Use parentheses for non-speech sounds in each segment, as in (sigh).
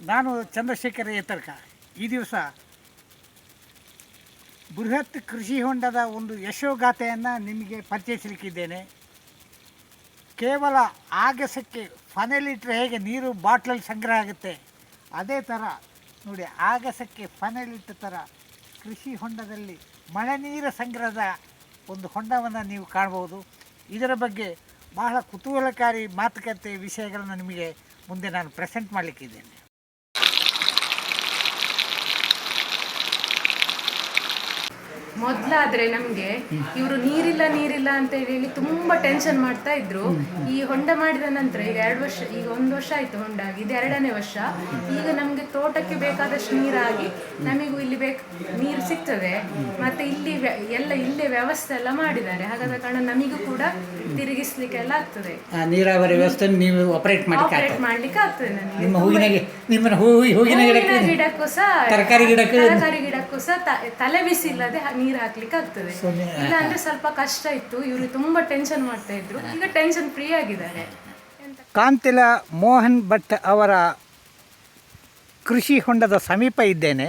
ನಾನು ಚಂದ್ರಶೇಖರ ಏತರ್ಕ. ಈ ದಿವಸ ಬೃಹತ್ ಕೃಷಿ ಹೊಂಡದ ಒಂದು ಯಶೋಗಾಥೆಯನ್ನು ನಿಮಗೆ ಪರಿಚಯಿಸಲಿಕ್ಕಿದ್ದೇನೆ ಕೇವಲ ಆಗಸಕ್ಕೆ ಫನೆಲ್ ಇಟ್ಟರೆ ಹೇಗೆ ನೀರು ಬಾಟ್ಲಲ್ಲಿ ಸಂಗ್ರಹ ಆಗುತ್ತೆ, ಅದೇ ಥರ ನೋಡಿ ಆಗಸಕ್ಕೆ ಫನೆಲ್ ಇಟ್ಟ ಥರ ಕೃಷಿ ಹೊಂಡದಲ್ಲಿ ಮಳೆ ನೀರ ಸಂಗ್ರಹದ ಒಂದು ಹೊಂಡವನ್ನು ನೀವು ಕಾಣ್ಬೋದು ಇದರ ಬಗ್ಗೆ ಬಹಳ ಕುತೂಹಲಕಾರಿ ಮಾತುಕತೆ ವಿಷಯಗಳನ್ನು ನಿಮಗೆ ಮುಂದೆ ನಾನು ಪ್ರೆಸೆಂಟ್ ಮಾಡಲಿಕ್ಕಿದ್ದೇನೆ. ಮೊದ್ಲಾದ್ರೆ ನಮ್ಗೆ ಇವರು ನೀರಿಲ್ಲ ನೀರಿಲ್ಲ ಅಂತ ಹೇಳಿ ತುಂಬಾ ಟೆನ್ಷನ್ ಮಾಡ್ತಾ ಇದ್ರು. ಈ ಹೊಂಡ ಮಾಡಿದ ನಂತರ ಈಗ ಎರಡು ವರ್ಷ ಈಗ ಒಂದ್ ವರ್ಷ ಆಯ್ತು ಹೊಂಡ ಆಗಿ ಇದು ಎರಡನೇ ವರ್ಷ. ಈಗ ನಮ್ಗೆ ತೋಟಕ್ಕೆ ಬೇಕಾದಷ್ಟು ನೀರಾಗಿ ನಮಗೂ ಇಲ್ಲಿ ಬೇಕ ನೀರು ಸಿಗ್ತದೆ. ಮತ್ತೆ ಇಲ್ಲಿ ಎಲ್ಲ ಇಲ್ಲೇ ವ್ಯವಸ್ಥೆ ಎಲ್ಲ ಮಾಡಿದ್ದಾರೆ. ಹಾಗಾದ ಕಾರಣ ನಮಿಗೂ ಕೂಡ ತಿರುಗಿಸ್ಲಿಕ್ಕೆ ಎಲ್ಲ ಆಗ್ತದೆ. ನೀರಾವರಿ ವ್ಯವಸ್ಥೆ ನೀವು ಆಪರೇಟ್ ಆಪರೇಟ್ ಮಾಡ್ಲಿಕ್ಕೆ ಆಗ್ತದೆ ನನಗೆ. ನಿಮ್ಮ ಹೂವಿನ ಗಿ- ನಿಮ್ಮ ಹೂ ಹೂವಿನ ಗಿಡಕ್ಕೆ ಗಿಡಕ್ಕೂ ಸಹ ತರಕಾರಿ ಗಿಡಕ್ಕೆ ತರಕಾರಿ ಗಿಡಕ್ಕೂ ಸಹ ತಲೆ ಬಿಸಿ ಇಲ್ಲದೆ ನೀರು ಹಾಕ್ಲಿಕ್ಕೆ ಆಗ್ತದೆ. ಇಲ್ಲ ಅಂದ್ರೆ ಸ್ವಲ್ಪ ಕಷ್ಟ ಇತ್ತು ಇವರು ತುಂಬಾ ಟೆನ್ಷನ್ ಮಾಡ್ತಾ ಇದ್ರು. ಈಗ ಟೆನ್ಷನ್ ಫ್ರೀ ಆಗಿದ್ದಾರೆ. ಕಾಂತಿಲ ಮೋಹನ್ ಭಟ್ ಅವರ ಕೃಷಿ ಹೊಂಡದ ಸಮೀಪ ಇದ್ದೇನೆ.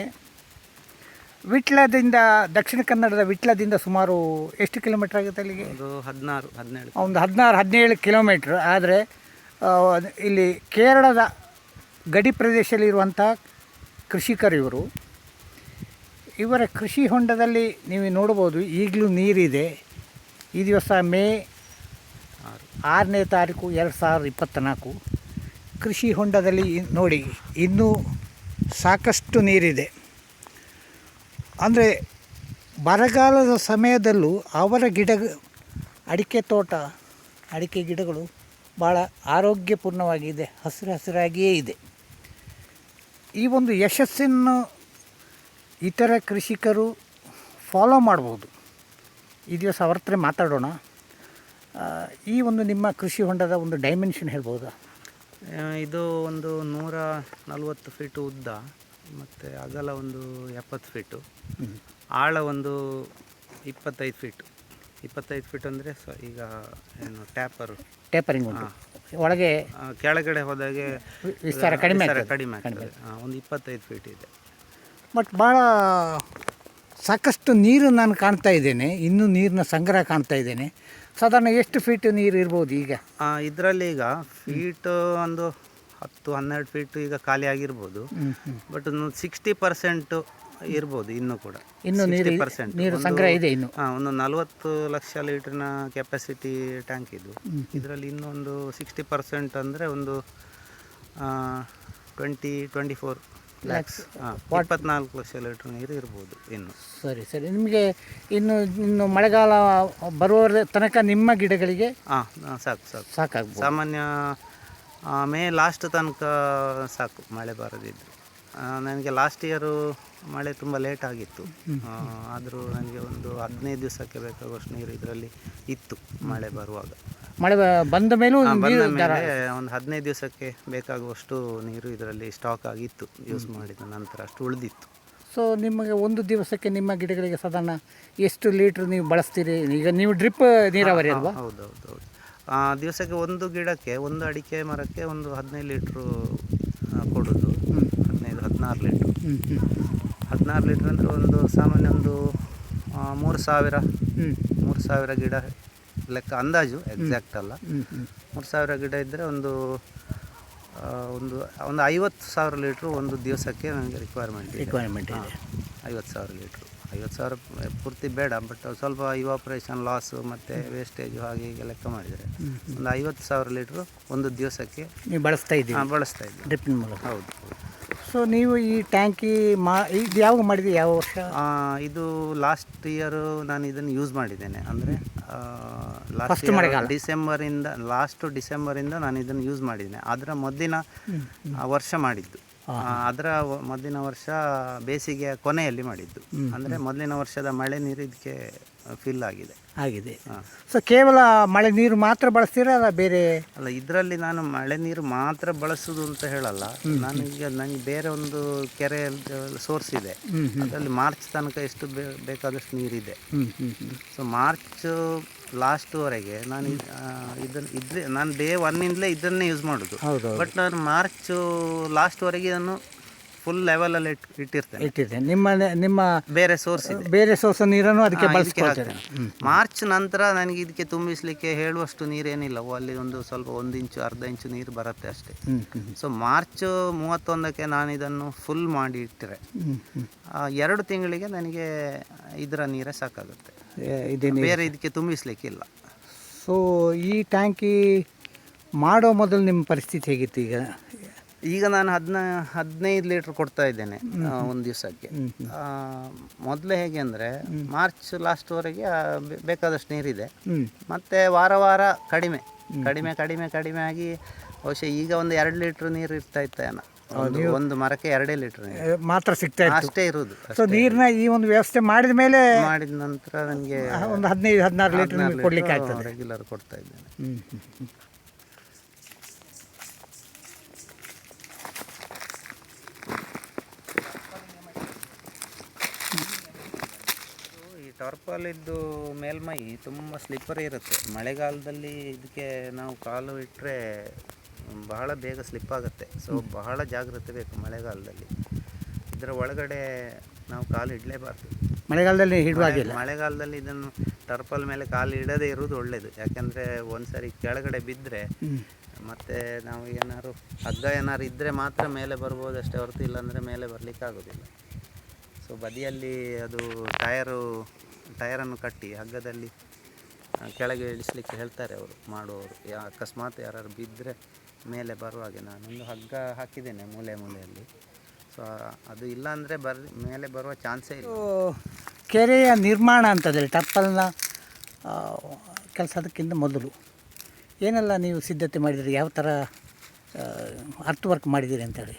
ವಿಟ್ಲದಿಂದ ದಕ್ಷಿಣ ಕನ್ನಡದ ವಿಟ್ಲದಿಂದ ಸುಮಾರು ಎಷ್ಟು ಕಿಲೋಮೀಟರ್ ಆಗುತ್ತೆ ಅಲ್ಲಿಗೆ? ಒಂದು ಹದಿನಾರು ಹದಿನೇಳು. ಒಂದು ಹದಿನಾರು ಹದಿನೇಳು ಕಿಲೋಮೀಟ್ರ್. ಆದರೆ ಇಲ್ಲಿ ಕೇರಳದ ಗಡಿ ಪ್ರದೇಶದಲ್ಲಿರುವಂಥ ಕೃಷಿಕರು ಇವರು ಕೃಷಿ ಹೊಂಡದಲ್ಲಿ ನೀವು ನೋಡ್ಬೋದು ಈಗಲೂ ನೀರಿದೆ. ಈ ದಿವಸ ಮೇ ಆರನೇ ತಾರೀಕು ಎರಡು ಸಾವಿರದ ಇಪ್ಪತ್ತ್ನಾಲ್ಕು ಕೃಷಿ ಹೊಂಡದಲ್ಲಿ ನೋಡಿ, ಇನ್ನೂ ಸಾಕಷ್ಟು ನೀರಿದೆ. ಅಂದರೆ, ಬರಗಾಲದ ಸಮಯದಲ್ಲೂ ಅವರ ಗಿಡ, ಅಡಿಕೆ ತೋಟ, ಅಡಿಕೆ ಗಿಡಗಳು ಭಾಳ ಆರೋಗ್ಯಪೂರ್ಣವಾಗಿದೆ, ಹಸಿರು ಹಸಿರಾಗಿಯೇ ಇದೆ. ಈ ಒಂದು ಯಶಸ್ಸನ್ನು ಇತರ ಕೃಷಿಕರು ಫಾಲೋ ಮಾಡ್ಬೋದು. ಈ ದಿವಸ ಅವ್ರ ಹತ್ರ ಮಾತಾಡೋಣ. ಈ ಒಂದು ನಿಮ್ಮ ಕೃಷಿ ಹೊಂಡದ ಒಂದು ಡೈಮೆನ್ಷನ್ ಹೇಳ್ಬೋದಾ? ಇದು ಒಂದು ನೂರ ನಲ್ವತ್ತು ಫೀಟು ಉದ್ದ ಮತ್ತು ಅಗಲ ಒಂದು ಎಪ್ಪತ್ತು ಫೀಟು ಆಳ ಒಂದು ಇಪ್ಪತ್ತೈದು ಫೀಟು ಇಪ್ಪತ್ತೈದು ಫೀಟ್ ಅಂದರೆ ಸೊ ಈಗ ಏನು ಟ್ಯಾಪರು ಟೇಪರಿಂಗ್ ಒಳಗೆ ಕೆಳಗಡೆ ಹೋದಾಗೆ ವಿಸ್ತಾರ ಕಡಿಮೆ ಕಡಿಮೆ ಆಗ್ತದೆ. ಒಂದು ಇಪ್ಪತ್ತೈದು ಫೀಟ್ ಇದೆ. ಬಟ್ ಭಾಳ ಸಾಕಷ್ಟು ನೀರು ನಾನು ಕಾಣ್ತಾ ಇದ್ದೇನೆ. ಇನ್ನೂ ನೀರಿನ ಸಂಗ್ರಹ ಕಾಣ್ತಾ ಇದ್ದೇನೆ. ಸಾಧಾರಣ ಎಷ್ಟು ಫೀಟ್ ನೀರು ಇರ್ಬೋದು ಈಗ? ಇದರಲ್ಲಿ ಈಗ ಫೀಟ್ ಒಂದು ಹತ್ತು ಹನ್ನೆರಡು ಫೀಟ್ ಈಗ ಖಾಲಿ ಆಗಿರ್ಬೋದು. ಬಟ್ ಒಂದು ಸಿಕ್ಸ್ಟಿ ಪರ್ಸೆಂಟ್ ಇರ್ಬೋದು ಇನ್ನೂ ಕೂಡ. ಇನ್ನು ನೀರು 60% ನೀರು ಸಂಗ್ರಹ ಇದೆ ಇನ್ನು. ಹಾ, ಒಂದು ನಲವತ್ತು ಲಕ್ಷ ಲೀಟ್ರಿನ ಕೆಪಾಸಿಟಿ ಟ್ಯಾಂಕ್ ಇದು. ಇದರಲ್ಲಿ ಇನ್ನೊಂದು ಸಿಕ್ಸ್ಟಿ ಪರ್ಸೆಂಟ್ ಅಂದರೆ ಒಂದು ಟ್ವೆಂಟಿ ಟ್ವೆಂಟಿ ಫೋರ್ ಲ್ಯಾಕ್ಸ್ ಇಪ್ಪತ್ನಾಲ್ಕು ಲಕ್ಷ ಲೀಟರ್ ನೀರು ಇರ್ಬೋದು ಇನ್ನು. ಸರಿ ಸರಿ. ನಿಮಗೆ ಇನ್ನು ಇನ್ನು ಮಳೆಗಾಲ ಬರುವ ತನಕ ನಿಮ್ಮ ಗಿಡಗಳಿಗೆ ಹಾಂ ಸಾಕು ಸಾಕು. ಸಾಕಾಗ್ಬೋದು. ಸಾಮಾನ್ಯ ಮೇ ಲಾಸ್ಟ್ ತನಕ ಸಾಕು ಮಳೆ ಬರದಿದ್ದು. ನನಗೆ ಲಾಸ್ಟ್ ಇಯರು ಮಳೆ ತುಂಬ ಲೇಟ್ ಆಗಿತ್ತು. ಆದರೂ ನನಗೆ ಒಂದು ಹದಿನೈದು ದಿವಸಕ್ಕೆ ಬೇಕಾಗುವಷ್ಟು ನೀರು ಇದರಲ್ಲಿ ಇತ್ತು ಮಳೆ ಬರುವಾಗ. ಮಳೆ ಬ- ಬಂದ ಮೇಲೂ ನೀರು ಒಂದು ಹದಿನೈದು ದಿವಸಕ್ಕೆ ಬೇಕಾಗುವಷ್ಟು ನೀರು ಇದರಲ್ಲಿ ಸ್ಟಾಕ್ ಆಗಿತ್ತು ಯೂಸ್ ಮಾಡಿದ ನಂತರ ಅಷ್ಟು ಉಳಿದಿತ್ತು. ಸೊ ನಿಮಗೆ ಒಂದು ದಿವಸಕ್ಕೆ ನಿಮ್ಮ ಗಿಡಗಳಿಗೆ ಸಾಧಾರಣ ಎಷ್ಟು ಲೀಟ್ರ್ ನೀವು ಬಳಸ್ತೀರಿ? ಈಗ ನೀವು ಡ್ರಿಪ್ ನೀರಾವರಿ ಅಲ್ವಾ ಹೌದು ಹೌದು ಹೌದು ಆ, ದಿವಸಕ್ಕೆ ಒಂದು ಗಿಡಕ್ಕೆ ಒಂದು ಅಡಿಕೆ ಮರಕ್ಕೆ ಒಂದು ಹದಿನೈದು ಲೀಟ್ರು ಆ, ಕೊಡೋದು. ಹದಿನೈದು ಹದಿನಾರು ಲೀಟ್ರು ಹ್ಞೂ ಹದಿನಾರು ಲೀಟ್ರ್ ಅಂದರೆ ಒಂದು ಸಾಮಾನ್ಯ ಒಂದು ಆ, ಮೂರು ಸಾವಿರ ಹ್ಞೂ ಮೂರು ಸಾವಿರ ಗಿಡ ಲೆಕ್ಕ ಅಂದಾಜು ಎಕ್ಸಾಕ್ಟ್ ಅಲ್ಲ. ಮೂರು ಸಾವಿರ ಗಿಡ ಇದ್ದರೆ ಒಂದು ಒಂದು ಒಂದು ಐವತ್ತು ಸಾವಿರ ಲೀಟ್ರು ಒಂದು ದಿವಸಕ್ಕೆ ನನಗೆ ರಿಕ್ವೈರ್ಮೆಂಟ್ ರಿಕ್ವೈರ್ಮೆಂಟ್ ಐವತ್ತು ಸಾವಿರ ಲೀಟ್ರು. ಐವತ್ತು ಸಾವಿರ ಪೂರ್ತಿ ಬೇಡ ಬಟ್ ಸ್ವಲ್ಪ ಇವಾಪ್ರೇಷನ್ ಲಾಸು ಮತ್ತು ವೇಸ್ಟೇಜು ಹಾಗೆ ಹೀಗೆ ಲೆಕ್ಕ ಮಾಡಿದರೆ ಒಂದು ಐವತ್ತು ಸಾವಿರ ಲೀಟ್ರು ಒಂದು ದಿವಸಕ್ಕೆ ನೀವು ಬಳಸ್ತಾ ಇದ್ದೀವಿ ಬಳಸ್ತಾ ಇದ್ದೀವಿ. ಡ್ರಿಪ್ಪಿನ ಮೂಲಕ. ಹೌದು. ಸೊ ನೀವು ಈ ಟ್ಯಾಂಕಿ ಮಾ ಇದು ಯಾವಾಗ ಮಾಡಿದ್ರಿ? ಯಾವ ವರ್ಷ? ಆ, ಇದು ಲಾಸ್ಟ್ ಇಯರು ನಾನು ಇದನ್ನು ಯೂಸ್ ಮಾಡಿದ್ದೇನೆ. ಅಂದರೆ ಲಾಸ್ಟ್ ಡಿಸೆಂಬರಿಂದ ಲಾಸ್ಟ್ ಡಿಸೆಂಬರಿಂದ ನಾನು ಇದನ್ನು ಯೂಸ್ ಮಾಡಿದ್ದೇನೆ. ಅದರ ಮೊದಲಿನ ಆ, ವರ್ಷ ಮಾಡಿದ್ದು. ಆ, ಅದರ ವ- ಮೊದಲಿನ ವರ್ಷ ಬೇಸಿಗೆಯ ಕೊನೆಯಲ್ಲಿ ಮಾಡಿದ್ದು. ಅಂದರೆ ಮೊದಲಿನ ವರ್ಷದ ಮಳೆ ನೀರು ಇದಕ್ಕೆ ಫಿಲ್ ಆಗಿದೆ. ಆಗಿದೆ. ಸೊ ಕೇವಲ ಮಳೆ ನೀರು ಮಾತ್ರ ಬಳಸ್ತೀರಾ ಅಲ್ಲ ಬೇರೆ? ಅಲ್ಲ ಇದರಲ್ಲಿ ನಾನು ಮಳೆ ನೀರು ಮಾತ್ರ ಬಳಸೋದು ಅಂತ ಹೇಳಲ್ಲ. ನಾನು ಈಗ ನನಗೆ ಬೇರೆ ಒಂದು ಕೆರೆ ಸೋರ್ಸ್ ಇದೆ. ಅದರಲ್ಲಿ ಮಾರ್ಚ್ ತನಕ ಎಷ್ಟು ಬೇಕಾದಷ್ಟು ನೀರಿದೆ. ಸೊ ಮಾರ್ಚ್ ಲಾಸ್ಟ್ವರೆಗೆ ನಾನು ಇದನ್ನು ಇದ್ರೆ ನಾನು ಡೇ ಒನ್ನಿಂದಲೇ ಇದನ್ನೇ ಯೂಸ್ ಮಾಡೋದು. ಬಟ್ ನಾನು ಮಾರ್ಚ್ ಲಾಸ್ಟ್ವರೆಗೆ ನಾನು ಫುಲ್ ಲೆವೆಲಲ್ಲಿ ಅಲ್ಲಿ ಇಟ್ಟಿರ್ತೇನೆ. ಇಟ್ಟಿರ್ತೇನೆ. ನಿಮ್ಮ ನಿಮ್ಮ ಬೇರೆ ಸೋರ್ಸ್ ಇದೆ. ಬೇರೆ ಸೋರ್ಸ್ ನೀರನ್ನು ಅದಕ್ಕೆ ಹಾ, ಇದಕ್ಕೆ ಬಳಸ್ಕೊಳ್ತೀರಾ ಹಾಕ್ತೇನೆ. ಮಾರ್ಚ್ ನಂತರ ನನಗೆ ಇದಕ್ಕೆ ತುಂಬಿಸ್ಲಿಕ್ಕೆ ಹೇಳುವಷ್ಟು ನೀರೇನಿಲ್ಲ ಅಲ್ಲಿ ಒಂದು ಸ್ವಲ್ಪ ಒಂದು ಇಂಚು ಅರ್ಧ ಇಂಚು ನೀರು ಬರುತ್ತೆ ಅಷ್ಟೇ. ಸೊ ಮಾರ್ಚ್ ಮೂವತ್ತೊಂದಕ್ಕೆ ನಾನು ಇದನ್ನು ಫುಲ್ ಮಾಡಿ ಇಟ್ಟರೆ. ಆ, ಎರಡು ತಿಂಗಳಿಗೆ ನನಗೆ ಇದರ ನೀರೇ ಸಾಕಾಗುತ್ತೆ. ಇದೇ ಬೇರೆ ಇದಕ್ಕೆ ತುಂಬಿಸ್ಲಿಕ್ಕಿಲ್ಲ ಸೊ ಈ ಟ್ಯಾಂಕಿ ಮಾಡೋ ಮೊದಲು ನಿಮ್ಮ ಪರಿಸ್ಥಿತಿ ಹೇಗಿತ್ತು ಈಗ? ಈಗ ನಾನು ಹದಿನ ಹದಿನೈದು ಲೀಟ್ರ್ ಕೊಡ್ತಾ ಇದ್ದೇನೆ ಒಂದು ದಿವಸಕ್ಕೆ. ಮೊದಲೇ ಹೇಗೆ ಅಂದರೆ ಮಾರ್ಚ್ ಲಾಸ್ಟ್ವರೆಗೆ ಬೇಕಾದಷ್ಟು ನೀರಿದೆ. ಮತ್ತು ವಾರ ವಾರ ಕಡಿಮೆ ಕಡಿಮೆ ಕಡಿಮೆ ಕಡಿಮೆ ಆಗಿ ಬಹುಶಃ ಈಗ ಒಂದು ಎರಡು ಲೀಟ್ರ್ ನೀರು ಇರ್ತಾ ಇತ್ತೇನ ಒಂದು ಒಂದು ಮರಕ್ಕೆ ಎರಡೇ ಲೀಟ್ರ್ ನೀರು. ಮಾತ್ರ ಸಿಗ್ತಾ ಇತ್ತು. ಅಷ್ಟೇ ಇರುವುದು ಸೊ ನೀರಿನ ಈ ಒಂದು ವ್ಯವಸ್ಥೆ ಮಾಡಿದ ಮೇಲೆ ಮಾಡಿದ ನಂತರ ನನಗೆ ಒಂದು ಹದಿನೈದು ಹದಿನಾರು ಲೀಟರ್ ಕೊಡ್ಲಿಕ್ಕೆ ಆಗ್ತದೆ. ರೆಗ್ಯುಲರ್ ಕೊಡ್ತಾ ಇದ್ದೇನೆ ಹ್ಞೂ ಹ್ಞೂ ಹ್ಞೂ ಈ ಟಾರ್ಪಾಲಿದ್ದು ಮೇಲ್ಮೈ ತುಂಬ ಸ್ಲಿಪ್ಪರಿ ಇರುತ್ತೆ. ಮಳೆಗಾಲದಲ್ಲಿ ಇದಕ್ಕೆ ನಾವು ಕಾಲು ಇಟ್ಟರೆ ಬಹಳ ಬೇಗ ಸ್ಲಿಪ್ ಆಗುತ್ತೆ. ಸೊ ಬಹಳ ಜಾಗ್ರತೆ ಬೇಕು ಮಳೆಗಾಲದಲ್ಲಿ. ಇದರ ಒಳಗಡೆ ನಾವು ಕಾಲು ಇಡಲೇಬಾರ್ದು. ಮಳೆಗಾಲದಲ್ಲಿ ಹಿಡುವಾಗಿಲ್ಲ ಮಳೆಗಾಲದಲ್ಲಿ ಇದನ್ನು ಟರ್ಪಲ್ ಮೇಲೆ ಕಾಲು ಇಡದೇ ಇರೋದು ಒಳ್ಳೆಯದು ಯಾಕೆಂದರೆ ಒಂದ್ಸರಿ ಕೆಳಗಡೆ ಬಿದ್ದರೆ ಮತ್ತು ನಾವು ಏನಾದ್ರು ಹಗ್ಗ ಏನಾದ್ರು ಇದ್ದರೆ ಮಾತ್ರ ಮೇಲೆ ಬರ್ಬೋದು ಅಷ್ಟೇ ಹೊರತು ಇಲ್ಲಾಂದರೆ ಮೇಲೆ ಬರಲಿಕ್ಕೆ ಆಗೋದಿಲ್ಲ ಸೊ ಬದಿಯಲ್ಲಿ ಅದು ಟಯರು ಟಯರನ್ನು ಕಟ್ಟಿ ಹಗ್ಗದಲ್ಲಿ ಕೆಳಗೆ ಇಳಿಸ್ಲಿಕ್ಕೆ ಹೇಳ್ತಾರೆ ಅವರು, ಮಾಡುವವರು. ಯಾ, ಅಕಸ್ಮಾತ್ ಯಾರು ಬಿದ್ದರೆ ಮೇಲೆ ಬರುವಾಗೆ ನಾನೊಂದು ಹಗ್ಗ ಹಾಕಿದ್ದೇನೆ ಮೂಲೆ ಮೂಲೆಯಲ್ಲಿ. ಸೊ ಅದು ಇಲ್ಲಾಂದರೆ ಬರ್, ಮೇಲೆ ಬರುವ ಚಾನ್ಸೇ ಇಲ್ಲ. ಕೆರೆಯ ನಿರ್ಮಾಣ ಅಂತಂದರೆ ಟರ್ಪಲ್ನ ಕೆಲಸದಕ್ಕಿಂತ ಮೊದಲು. ಏನೆಲ್ಲ ನೀವು ಸಿದ್ಧತೆ ಮಾಡಿದಿರಿ? ಯಾವ ಥರ ಅರ್ತ್ ವರ್ಕ್ ಮಾಡಿದ್ದೀರಿ ಅಂತೇಳಿ?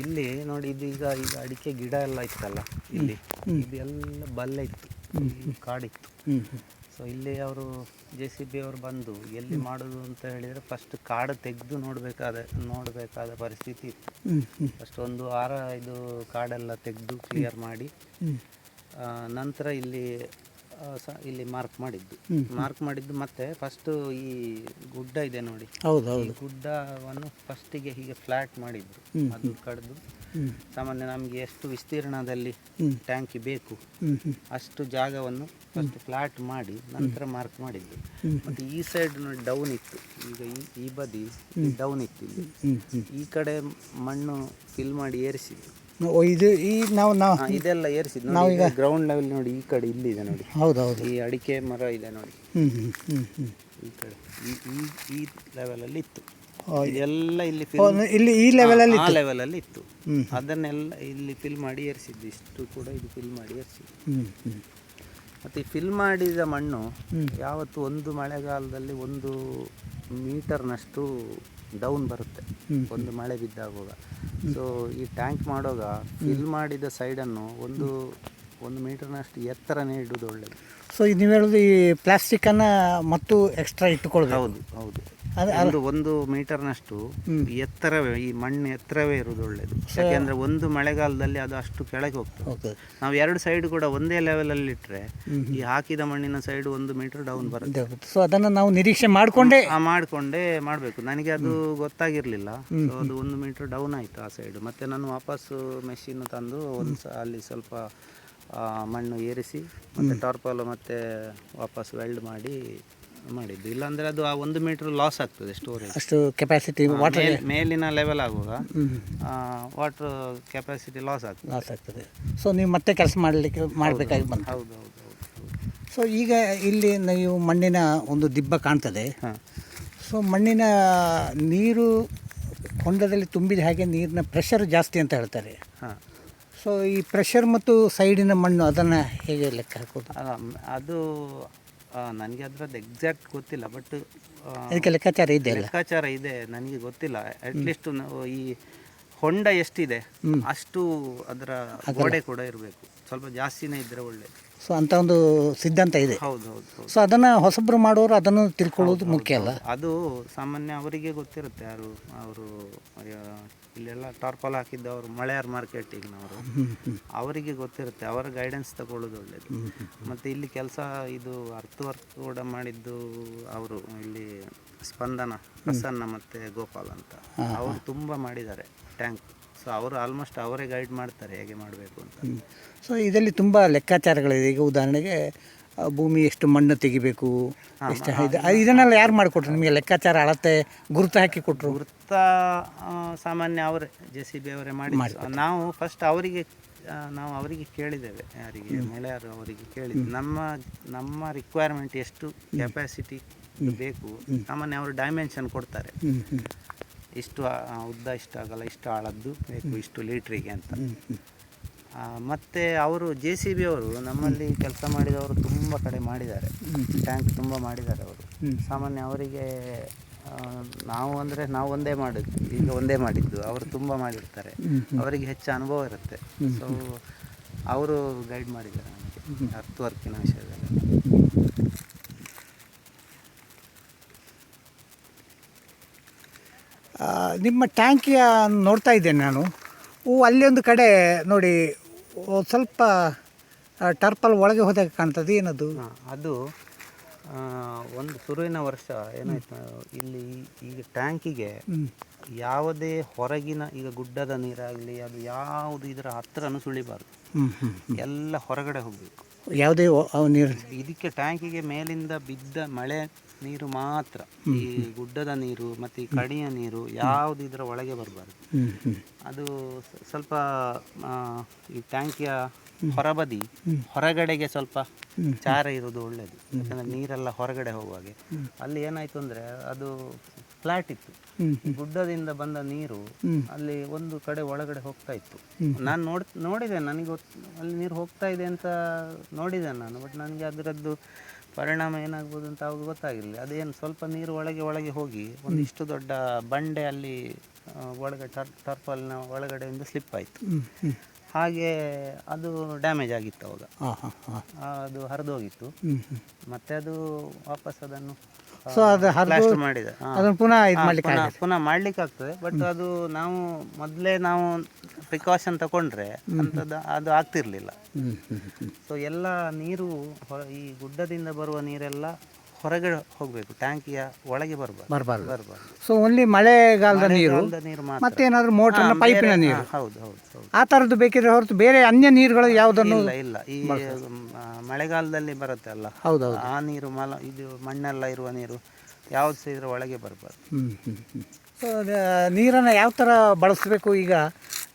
ಇಲ್ಲಿ ನೋಡಿ ಇದು ಈಗ ಈಗ ಅಡಿಕೆ ಗಿಡ ಎಲ್ಲ ಇತ್ತಲ್ಲ ಇಲ್ಲಿ. ಇದೆಲ್ಲ ಬಲ್ಲೆ ಇತ್ತು. ಕಾಡಿತ್ತು. ಸೊ ಇಲ್ಲಿ ಅವರು ಜೆ ಸಿ ಬಿ ಅವರು ಬಂದು ಎಲ್ಲಿ ಮಾಡೋದು ಅಂತ ಹೇಳಿದರೆ ಫಸ್ಟ್ ಕಾಡು ತೆಗೆದು ನೋಡಬೇಕಾದ ನೋಡಬೇಕಾದ ಪರಿಸ್ಥಿತಿ ಇತ್ತು. ಫಸ್ಟ್ ಒಂದು ವಾರ ಇದು ಕಾಡೆಲ್ಲ ತೆಗೆದು ಕ್ಲಿಯರ್ ಮಾಡಿ ನಂತರ ಇಲ್ಲಿ ಸ ಇಲ್ಲಿ ಮಾರ್ಕ್ ಮಾಡಿದ್ದು. ಮಾರ್ಕ್ ಮಾಡಿದ್ದು ಮತ್ತೆ ಫಸ್ಟ್ ಈ ಗುಡ್ಡ ಇದೆ ನೋಡಿ. ಹೌದು ಈ ಗುಡ್ಡವನ್ನು ಫಸ್ಟಿಗೆ ಹೀಗೆ ಫ್ಲಾಟ್ ಮಾಡಿದ್ರು. ಅದು ಕಡ್ದು. ಸಾಮಾನ್ಯ ನಮಗೆ ಎಷ್ಟು ವಿಸ್ತೀರ್ಣದಲ್ಲಿ. ಟ್ಯಾಂಕಿ ಬೇಕು ಅಷ್ಟು ಜಾಗವನ್ನು ಫಸ್ಟ್ ಫ್ಲಾಟ್ ಮಾಡಿ ನಂತರ ಮಾರ್ಕ್ ಮಾಡಿದ್ದು. ಮತ್ತೆ ಈ ಸೈಡ್ ಡೌನ್ ಇತ್ತು. ಈಗ ಈ ಈ ಬದಿ ಡೌನ್ ಇತ್ತು ಇಲ್ಲಿ. ಈ ಕಡೆ ಮಣ್ಣು ಫಿಲ್ ಮಾಡಿ ಏರಿಸಿದ್ದು ಓ ಇದು ಈ ನಾವು ನಾವು ಹಾ, ಇದೆಲ್ಲ ಏರಿಸಿದ್ದು. ನೋಡಿ ಗ್ರೌಂಡ್ ಲೆವೆಲ್ ನೋಡಿ ಈ ಕಡೆ ಇಲ್ಲಿದೆ ನೋಡಿ. ಹೌದು ಹೌದು. ಈ ಅಡಿಕೆ ಮರ ಇದೆ ನೋಡಿ. ಹ್ಞೂ ಹ್ಞೂ ಹ್ಞೂ ಹ್ಞೂ ಈ ಕಡೆ. ಈ ಈ ಈ ಲೆವೆಲಲ್ಲಿ ಇತ್ತು. ಎಲ್ಲ ಇದೆಲ್ಲ ಇಲ್ಲಿ ಓ, ಇಲ್ಲಿ ಈ ಲೆವೆಲಲ್ಲಿ ಆ ಲೆವೆಲಲ್ಲಿ ಇತ್ತು. ಹ್ಮ್. ಅದನ್ನೆಲ್ಲ ಇಲ್ಲಿ ಫಿಲ್ ಮಾಡಿ ಏರಿಸಿದ್ದು. ಇಷ್ಟು ಕೂಡ ಇದು ಫಿಲ್ ಮಾಡಿ ಏರಿಸಿದ್ದು. ಹ್ಞೂ ಹ್ಞೂ ಮತ್ತು ಈ ಫಿಲ್ ಮಾಡಿದ ಮಣ್ಣು ಯಾವತ್ತು ಒಂದು ಮಳೆಗಾಲದಲ್ಲಿ ಒಂದು ಮೀಟರ್ನಷ್ಟು ಡೌನ್ ಬರುತ್ತೆ. ಒಂದು ಮಳೆ ಬಿದ್ದಾಗುವಾಗ. ಸೊ ಈ ಟ್ಯಾಂಕ್ ಮಾಡುವಾಗ ಫಿಲ್ ಮಾಡಿದ ಸೈಡನ್ನು ಒಂದು ಒಂದು ಮೀಟರ್ನಷ್ಟು ಎತ್ತರನೇ ಇಡುವುದು ಒಳ್ಳೆಯದು ಸೊ ಇದು ನೀವು ಹೇಳೋದು ಈ ಪ್ಲಾಸ್ಟಿಕ್ಕನ್ನು ಮತ್ತು ಎಕ್ಸ್ಟ್ರಾ ಇಟ್ಟುಕೊಳ್ಬೇಕು. ಹೌದು ಹೌದು. ಅದು- ಒಂದು ಮೀಟರ್ನಷ್ಟು ಎತ್ತರವೇ ಈ ಮಣ್ಣು ಎತ್ತರವೇ ಇರುವುದು ಒಳ್ಳೆಯದು ಯಾಕೆಂದ್ರೆ ಒಂದು ಮಳೆಗಾಲದಲ್ಲಿ ಅದು ಅಷ್ಟು ಕೆಳಗೆ ಹೋಗ್ತದೆ. ನಾವು ಎರಡು ಸೈಡ್ ಕೂಡ ಒಂದೇ ಲೆವೆಲಲ್ಲಿ ಇಟ್ಟರೆ ಈ ಹಾಕಿದ ಮಣ್ಣಿನ ಸೈಡ್ ಒಂದು ಮೀಟರ್ ಡೌನ್ ಬರುತ್ತೆ. ಸೊ ಅದನ್ನು ನಾವು ನಿರೀಕ್ಷೆ ಮಾಡಿಕೊಂಡೇ ಮಾಡಿಕೊಂಡೇ ಮಾಡಬೇಕು. ನನಗೆ ಅದು ಗೊತ್ತಾಗಿರಲಿಲ್ಲ. ಸೊ ಅದು ಒಂದು ಮೀಟರ್ ಡೌನ್ ಆಯಿತು ಆ ಸೈಡ್ ಮತ್ತೆ ನಾನು ವಾಪಸ್ಸು ಮೆಷಿನ್ ತಂದು ಒಂದು ಅಲ್ಲಿ ಸ್ವಲ್ಪ ಮಣ್ಣು ಏರಿಸಿ ಮತ್ತೆ ಟಾರ್ಪಲ್ ಮತ್ತೆ ವಾಪಸ್ ವೆಲ್ಡ್ ಮಾಡಿ ಮಾಡಿದ್ದು. ಇಲ್ಲಾಂದರೆ ಅದು ಆ ಒಂದು ಮೀಟರ್ ಲಾಸ್ ಆಗ್ತದೆ ಸ್ಟೋರೇಜ್ ಅಷ್ಟು ಕೆಪಾಸಿಟಿ ವಾಟರ್ ಮೇಲಿನ ಲೆವೆಲ್ ಆಗುವಾಗ ವಾಟರ್ ಕೆಪಾಸಿಟಿ ಲಾಸ್ ಆಗ್ತದೆ. ಲಾಸ್ ಆಗ್ತದೆ. ಸೊ ನೀವು ಮತ್ತೆ ಕೆಲಸ ಮಾಡಲಿಕ್ಕೆ ಮಾಡಬೇಕಾಗಿ ಬಂತು. ಹೌದು ಹೌದು ಸೊ ಈಗ ಇಲ್ಲಿ ನೀವು ಮಣ್ಣಿನ ಒಂದು ದಿಬ್ಬ ಕಾಣ್ತದೆ. ಸೊ ಮಣ್ಣಿನ ನೀರು ಹೊಂಡದಲ್ಲಿ ತುಂಬಿದ ಹಾಗೆ ನೀರಿನ ಪ್ರೆಷರ್ ಜಾಸ್ತಿ ಅಂತ ಹೇಳ್ತಾರೆ. ಹಾಂ. ಸೊ ಈ ಪ್ರೆಷರ್ ಮತ್ತು ಸೈಡಿನ ಮಣ್ಣು ಅದನ್ನು ಹೇಗೆ ಲೆಕ್ಕ ಹಾಕೋದು? ಅದು ನನಗೆ ಅದರದ್ದು ಎಕ್ಸಾಕ್ಟ್ ಗೊತ್ತಿಲ್ಲ ಬಟ್ ಅದಕ್ಕೆ ಲೆಕ್ಕಾಚಾರ ಇದೆ ಲೆಕ್ಕಾಚಾರ ಇದೆ ನನಗೆ ಗೊತ್ತಿಲ್ಲ. ಅಟ್ಲೀಸ್ಟ್ ಈ ಹೊಂಡ ಎಷ್ಟಿದೆ ಅಷ್ಟು ಅದರ ಗೋಡೆ ಕೂಡ ಇರಬೇಕು. ಸ್ವಲ್ಪ ಜಾಸ್ತಿನೇ ಇದ್ದರೆ ಒಳ್ಳೇದು. ಸೊ ಅಂಥ ಒಂದು ಸಿದ್ಧಾಂತ ಇದೆ. ಹೌದು ಹೌದು ಹೌದು. ಸೊ ಅದನ್ನು ಹೊಸಬ್ರು ಮಾಡೋರು ಅದನ್ನು ತಿಳ್ಕೊಳ್ಳೋದು ಮುಖ್ಯ ಅಲ್ಲ? ಅದು ಸಾಮಾನ್ಯ ಅವರಿಗೆ ಗೊತ್ತಿರುತ್ತೆ. ಯಾರು ಅವರು ಇಲ್ಲೆಲ್ಲ ಟಾರ್ಪಲ್ ಹಾಕಿದ್ದವರು ಮಳೆಯಾರ್ ಮಾರ್ಕೆಟಿಂಗ್ನವರು. ಅವರಿಗೆ ಗೊತ್ತಿರುತ್ತೆ. ಅವರ ಗೈಡೆನ್ಸ್ ತಗೊಳ್ಳೋದು ಒಳ್ಳೇದು. ಮತ್ತು ಇಲ್ಲಿ ಕೆಲಸ ಇದು ಅರ್ಥ ವರ್ಕ್ ಕೂಡ ಮಾಡಿದ್ದು ಅವರು ಇಲ್ಲಿ ಸ್ಪಂದನ ಪ್ರಸನ್ನ ಮತ್ತು ಗೋಪಾಲ್ ಅಂತ. ಅವರು ತುಂಬ ಮಾಡಿದ್ದಾರೆ. ಟ್ಯಾಂಕ್ ಸೊ ಅವರು ಆಲ್ಮೋಸ್ಟ್ ಅವರೇ ಗೈಡ್ ಮಾಡ್ತಾರೆ ಹೇಗೆ ಮಾಡಬೇಕು ಅಂತ. ಸೊ ಇದರಲ್ಲಿ ತುಂಬ ಲೆಕ್ಕಾಚಾರಗಳಿದೆ. ಈಗ ಉದಾಹರಣೆಗೆ ಭೂಮಿ ಎಷ್ಟು ಮಣ್ಣು ತೆಗಿಬೇಕು ಎಷ್ಟು ಇದು ಇದನ್ನೆಲ್ಲ ಯಾರು ಮಾಡಿಕೊಟ್ರು? ನಿಮಗೆ ಲೆಕ್ಕಾಚಾರ ಅಳತೆ ಗುರುತು ಹಾಕಿ ಕೊಟ್ಟರು ಗುರುತ ಸಾಮಾನ್ಯ ಅವರೇ ಜೆ ಸಿ ಬಿ ಅವರೇ ಮಾಡಿ ನಾವು ಫಸ್ಟ್ ಅವರಿಗೆ ನಾವು ಅವರಿಗೆ ಕೇಳಿದ್ದೇವೆ. ಯಾರಿಗೆ? ಮಹಿಳೆಯರು ಅವರಿಗೆ ಕೇಳಿದ್ವಿ ನಮ್ಮ ನಮ್ಮ ರಿಕ್ವೈರ್ಮೆಂಟ್ ಎಷ್ಟು ಕೆಪಾಸಿಟಿ ಬೇಕು ಸಾಮಾನ್ಯ ಅವರು ಡೈಮೆನ್ಷನ್ ಕೊಡ್ತಾರೆ. ಇಷ್ಟು ಉದ್ದ ಇಷ್ಟು ಆಗಲ್ಲ ಇಷ್ಟು ಆಳದ್ದು ಬೇಕು ಇಷ್ಟು ಲೀಟ್ರಿಗೆ ಅಂತ. ಮತ್ತೆ ಅವರು ಜೆ ಸಿ ಬಿ ಅವರು ನಮ್ಮಲ್ಲಿ ಕೆಲಸ ಮಾಡಿದವರು ತುಂಬ ಕಡೆ ಮಾಡಿದ್ದಾರೆ. ಟ್ಯಾಂಕ್ ತುಂಬ ಮಾಡಿದ್ದಾರೆ ಅವರು. ಸಾಮಾನ್ಯ ಅವರಿಗೆ ನಾವು ಅಂದರೆ ನಾವು ಒಂದೇ ಮಾಡಿದ್ದು ಈಗ ಒಂದೇ ಮಾಡಿದ್ದು. ಅವರು ತುಂಬ ಮಾಡಿರ್ತಾರೆ. ಅವರಿಗೆ ಹೆಚ್ಚು ಅನುಭವ ಇರುತ್ತೆ. ಸೊ ಅವರು ಗೈಡ್ ಮಾಡಿದ್ದಾರೆ ನಮಗೆ ಅರ್ಥ ವರ್ಕಿನ ವಿಷಯದಲ್ಲಿ. ನಿಮ್ಮ ಟ್ಯಾಂಕಿಯ ನೋಡ್ತಾ ಇದ್ದೇನೆ ನಾನು. ಓ ಅಲ್ಲಿ ಒಂದು ಕಡೆ ನೋಡಿ ಸ್ವಲ್ಪ ಟರ್ಪಲ್ ಒಳಗೆ ಹೋದಾಗ ಕಾಣ್ತದೆ ಏನದು? ಅದು ಒಂದು ಶುರುವಿನ ವರ್ಷ ಏನಾಯ್ತು ಇಲ್ಲಿ ಈಗ ಟ್ಯಾಂಕಿಗೆ ಯಾವುದೇ ಹೊರಗಿನ ಈಗ ಗುಡ್ಡದ ನೀರಾಗಲಿ ಅದು ಯಾವುದು ಇದರ ಹತ್ತಿರನೂ ಸುಳಿಬಾರ್ದು. ಎಲ್ಲ ಹೊರಗಡೆ ಹೋಗಬೇಕು. ಯಾವುದೇ ನೀರು. ಇದಕ್ಕೆ ಟ್ಯಾಂಕಿಗೆ ಮೇಲಿಂದ ಬಿದ್ದ ಮಳೆ ನೀರು ಮಾತ್ರ. ಈ ಗುಡ್ಡದ ನೀರು ಮತ್ತು ಈ ಕಡಿಯ ನೀರು ಯಾವುದು ಇದರ ಒಳಗೆ ಬರಬಾರ್ದು. ಅದು ಸ್ವಲ್ಪ ಈ ಟ್ಯಾಂಕಿಯ ಹೊರಬದಿ ಹೊರಗಡೆಗೆ ಸ್ವಲ್ಪ ಚಾರ ಇರೋದು ಒಳ್ಳೆಯದು ಯಾಕಂದರೆ ನೀರೆಲ್ಲ ಹೊರಗಡೆ ಹೋಗುವಾಗೆ. ಅಲ್ಲಿ ಏನಾಯ್ತು ಅಂದರೆ ಅದು ಫ್ಲಾಟ್ ಇತ್ತು. ಗುಡ್ಡದಿಂದ ಬಂದ ನೀರು ಅಲ್ಲಿ ಒಂದು ಕಡೆ ಒಳಗಡೆ ಹೋಗ್ತಾ ಇತ್ತು. ನಾನು ನೋಡ್ ನೋಡಿದೆ ನನಗೆ ಅಲ್ಲಿ ನೀರು ಹೋಗ್ತಾ ಇದೆ ಅಂತ ನೋಡಿದೆ ನಾನು ಬಟ್ ನನಗೆ ಅದರದ್ದು ಪರಿಣಾಮ ಏನಾಗ್ಬೋದು ಅಂತ ಅವಾಗ ಗೊತ್ತಾಗಿರಲಿಲ್ಲ ಅದೇನು ಸ್ವಲ್ಪ ನೀರು ಒಳಗೆ ಒಳಗೆ ಹೋಗಿ ಒಂದಿಷ್ಟು ದೊಡ್ಡ ಬಂಡೆ ಅಲ್ಲಿ ಒಳಗೆ ಟರ್ ಟರ್ಪಲ್ನ ಒಳಗಡೆಯಿಂದ ಸ್ಲಿಪ್ ಆಯಿತು. ಹಾಗೆ ಅದು ಡ್ಯಾಮೇಜ್ ಆಗಿತ್ತು ಅವಾಗ. ಅದು ಹರಿದೋಗಿತ್ತು. ಮತ್ತೆ ಅದು ವಾಪಸ್ ಅದನ್ನು ಸೊ ಅದು ಹರಿದು ಮಾಡಿದೆ. ಅದನ್ನು ಪುನಃ ಇದು ಮಾಡ್ಲಿಕ್ಕೆ ಪುನಃ ಪುನಃ ಮಾಡ್ಲಿಕ್ಕೆ ಆಗ್ತದೆ ಬಟ್ ಅದು ನಾವು ಮೊದಲೇ ನಾವು ಪ್ರಿಕಾಷನ್ ತಗೊಂಡ್ರೆ ಅಂಥದ್ದು ಅದು ಆಗ್ತಿರ್ಲಿಲ್ಲ. ಸೊ ಎಲ್ಲ ನೀರು ಹೊರ- ಈ ಗುಡ್ಡದಿಂದ ಬರುವ ನೀರೆಲ್ಲ ಹೊರಗಡೆ ಹೋಗಬೇಕು ಟ್ಯಾಂಕಿಯ ಒಳಗೆ ಬರಬಾರ್ದು ಬರಬಾರ್ದು. ಬರಬಾರ್ದು. ಸೊ ಓನ್ಲಿ ಮಳೆಗಾಲದ ನೀರು ನೀರು ಮಾತ್ರ. ಮತ್ತೇನಾದರೂ ಮೋಟ್ರನ್ನ ಪೈಪಿನ ನೀರು. ಹೌದು ಹೌದು ಹೌದು. ಆ ಥರದ್ದು ಬೇಕಿದ್ರೆ ಹೊರತು ಬೇರೆ ಅನ್ಯ ನೀರುಗಳು ಯಾವುದನ್ನು ಇಲ್ಲ ಇಲ್ಲ. ಈ ಮ್, ಆ, ಮಳೆಗಾಲದಲ್ಲಿ ಬರುತ್ತೆ ಅಲ್ಲ. ಹೌದೌದು ಆ ನೀರು ಮಲ ಇದು ಮಣ್ಣೆಲ್ಲ ಇರುವ ನೀರು ಯಾವ್ದು ಸಹ ಇದ್ರ ಒಳಗೆ ಬರಬಾರ್ದು. ಸೊ ನೀರನ್ನು ಯಾವ ಥರ ಬಳಸಬೇಕು ಈಗ?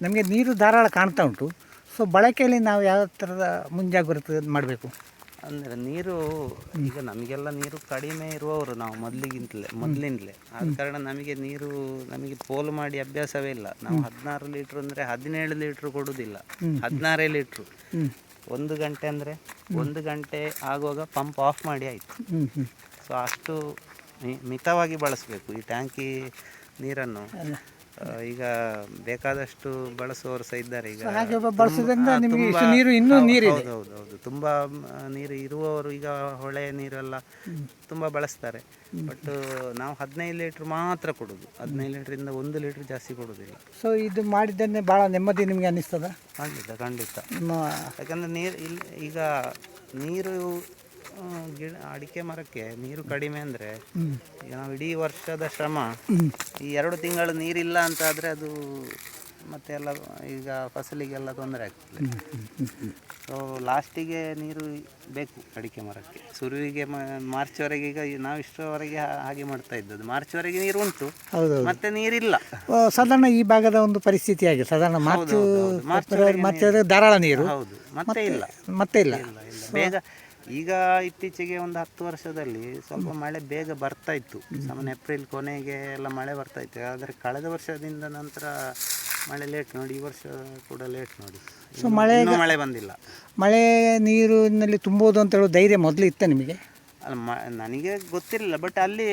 ನಮಗೆ ನೀರು ಧಾರಾಳ ಕಾಣ್ತಾ ಉಂಟು. ಸೊ ಬಳಕೆಯಲ್ಲಿ ನಾವು ಯಾವ ಥರದ ಮುಂಜಾಗ್ರತೆ ಮಾಡಬೇಕು? ಅಂದರೆ ನೀರು ಈಗ ನಮಗೆಲ್ಲ ನೀರು ಕಡಿಮೆ ಇರುವವರು ನಾವು ಮೊದ್ಲಿಗಿಂತಲೇ ಮೊದಲಿಂದಲೇ. ಆದ ಕಾರಣ ನಮಗೆ ನೀರು ನಮಗೆ ಪೋಲು ಮಾಡಿ ಅಭ್ಯಾಸವೇ ಇಲ್ಲ. ನಾವು ಹದಿನಾರು ಲೀಟ್ರ್ ಅಂದ್ರೆ ಹದಿನೇಳು ಲೀಟ್ರ್ ಕೊಡುವುದಿಲ್ಲ ಹದಿನಾರೇ ಲೀಟ್ರು. ಒಂದು ಗಂಟೆ ಅಂದ್ರೆ ಒಂದು ಗಂಟೆ ಆಗುವಾಗ ಪಂಪ್ ಆಫ್ ಮಾಡಿ ಆಯ್ತು. ಸೊ ಅಷ್ಟು ಮಿತವಾಗಿ ಬಳಸಬೇಕು ಈ ಟ್ಯಾಂಕಿ ನೀರನ್ನು. ಈಗ ಬೇಕಾದಷ್ಟು ಬಳಸುವವರು ಸಹ ಇದ್ದಾರೆ. ಈಗ ಹಾಗೆ ಬಳಸೋದ್ರಿಂದ ನಿಮಗೆ ಇಷ್ಟು ನೀರು ಇನ್ನೂ ಹೌದು, ನೀರಿದೆ. ಹೌದು ತುಂಬ ನೀರು ಇರುವವರು ಈಗ ಹೊಳೆ ನೀರೆಲ್ಲ ತುಂಬಾ ಬಳಸ್ತಾರೆ. ಬಟ್ ನಾವು ಹದಿನೈದು ಲೀಟ್ರ್ ಮಾತ್ರ ಕೊಡುದು. ಹದಿನೈದು ಇಂದ ಒಂದು ಲೀಟ್ರ್ ಜಾಸ್ತಿ ಕೊಡುದಿಲ್ಲ. ಸೊ ಇದು ಮಾಡಿದ್ದನ್ನೇ ಬಹಳ ನೆಮ್ಮದಿ ನಿಮಗೆ ಅನಿಸ್ತದ ಖಂಡಿತ ಖಂಡಿತ. ಯಾಕಂದ್ರೆ ನೀರು ಇಲ್ಲಿ ಈಗ ನೀರು ಗಿಡ ಅಡಿಕೆ ಮರಕ್ಕೆ ನೀರು ಕಡಿಮೆ ಅಂದರೆ ಈಗ ನಾವು ಇಡೀ ವರ್ಷದ ಶ್ರಮ ಈ ಎರಡು ತಿಂಗಳು ನೀರಿಲ್ಲ ಅಂತ ಆದರೆ ಅದು ಮತ್ತೆ ಎಲ್ಲ ಈಗ ಫಸಲಿಗೆಲ್ಲ ತೊಂದರೆ ಆಗ್ತದೆ. ಸೊ ಲಾಸ್ಟಿಗೆ ನೀರು ಬೇಕು ಅಡಿಕೆ ಮರಕ್ಕೆ. ಸುರುವಿಗೆ ಮಾರ್ಚ್ವರೆಗೆ ಈಗ ನಾವು ಇಷ್ಟರವರೆಗೆ ಹಾಗೆ ಮಾಡ್ತಾ ಇದ್ದದ್ದು. ಮಾರ್ಚ್ವರೆಗೆ ನೀರು ಉಂಟು. ಮತ್ತೆ ನೀರಿಲ್ಲ. ಸಾಧಾರಣ ಈ ಭಾಗದ ಒಂದು ಪರಿಸ್ಥಿತಿ ಆಗಿದೆ ಸಾಧಾರಣ ಮಾರ್ಚ್ ಮಾರ್ಚ್ ಧಾರಾಳ ನೀರು. ಹೌದು ಮತ್ತೆ ಇಲ್ಲ. ಮತ್ತೆ ಇಲ್ಲ. ಬೇಗ ಈಗ ಇತ್ತೀಚೆಗೆ ಒಂದು ಹತ್ತು ವರ್ಷದಲ್ಲಿ ಸ್ವಲ್ಪ ಮಳೆ ಬೇಗ ಬರ್ತಾ ಇತ್ತು. ಸಾಮಾನ್ಯ ಏಪ್ರಿಲ್ ಕೊನೆಗೆ ಎಲ್ಲ ಮಳೆ ಬರ್ತಾ ಇತ್ತು. ಆದರೆ ಕಳೆದ ವರ್ಷದಿಂದ ನಂತರ ಮಳೆ ಲೇಟ್ ನೋಡಿ ಈ ವರ್ಷ ಕೂಡ ಲೇಟ್ ನೋಡಿ. ಸೊ ಮಳೆ ಮಳೆ ಬಂದಿಲ್ಲ. ಮಳೆ ನೀರಿನಲ್ಲಿ ತುಂಬೋದು ಅಂತ ಹೇಳೋ ಧೈರ್ಯ ಮೊದಲು ಇತ್ತ ನಿಮಗೆ? ಅಲ್ಲ ಮ ನನಗೆ ಗೊತ್ತಿರಲಿಲ್ಲ ಬಟ್ ಅಲ್ಲಿ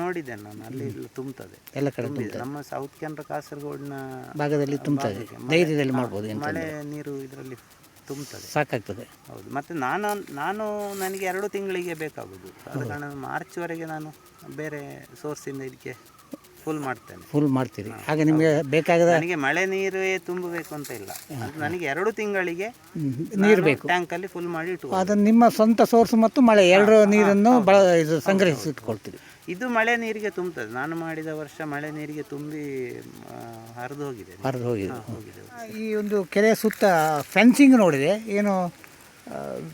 ನೋಡಿದೆ ನಾನು ಅಲ್ಲಿ ತುಂಬುತ್ತದೆ ತುಂಬ್ತದೆ. ಎಲ್ಲ ಕಡೆ ನಮ್ಮ ಸೌತ್ ಕೆನರಾ ಕಾಸರಗೋಡಿನ ಭಾಗದಲ್ಲಿ ತುಂಬುತ್ತದೆ ಧೈರ್ಯದಲ್ಲಿ ಮಾಡ್ಬೋದು ಮಳೆ ನೀರು ಇದರಲ್ಲಿ ತುಂಬ್ತದೆ ಸಾಕಾಗ್ತದೆ. ಹೌದು. ಮತ್ತು ನಾನು ನಾನು ನನಗೆ ಎರಡು ತಿಂಗಳಿಗೆ ಬೇಕಾಗೋದು. ಆದ ಕಾರಣ ಮಾರ್ಚ್ವರೆಗೆ ನಾನು ಬೇರೆ ಸೋರ್ಸಿಂದ ಇದಕ್ಕೆ ಫುಲ್ ಮಾಡ್ತೇನೆ. ಫುಲ್ ಮಾಡ್ತೀರಿ. ಹಾಗೆ ನಿಮಗೆ ಬೇಕಾಗದ ನನಗೆ ಮಳೆ ನೀರೇ ತುಂಬಬೇಕು ಅಂತ ಇಲ್ಲ. ನನಗೆ ಎರಡು ತಿಂಗಳಿಗೆ ನೀರು ಬೇಕು. ಟ್ಯಾಂಕಲ್ಲಿ ಫುಲ್ ಮಾಡಿ ಇಟ್ಟು ಅದನ್ನು ನಿಮ್ಮ ಸ್ವಂತ ಸೋರ್ಸ್ ಮತ್ತು ಮಳೆ ಎರಡು ನೀರನ್ನು ಬಳ ಇದು ಸಂಗ್ರಹಿಸಿಟ್ಕೊಳ್ತೀರಿ. ಇದು ಮಳೆ ನೀರಿಗೆ ತುಂಬ್ತದೆ. ನಾನು ಮಾಡಿದ ವರ್ಷ ಮಳೆ ನೀರಿಗೆ ತುಂಬಿ ಹರಿದು ಹೋಗಿದೆ. ಹರಿದು ಹೋಗಿದೆ. ಹೋಗಿದೆ. ಈ ಒಂದು ಕೆರೆ ಸುತ್ತ ಫೆನ್ಸಿಂಗ್ ನೋಡಿದೆ. ಏನು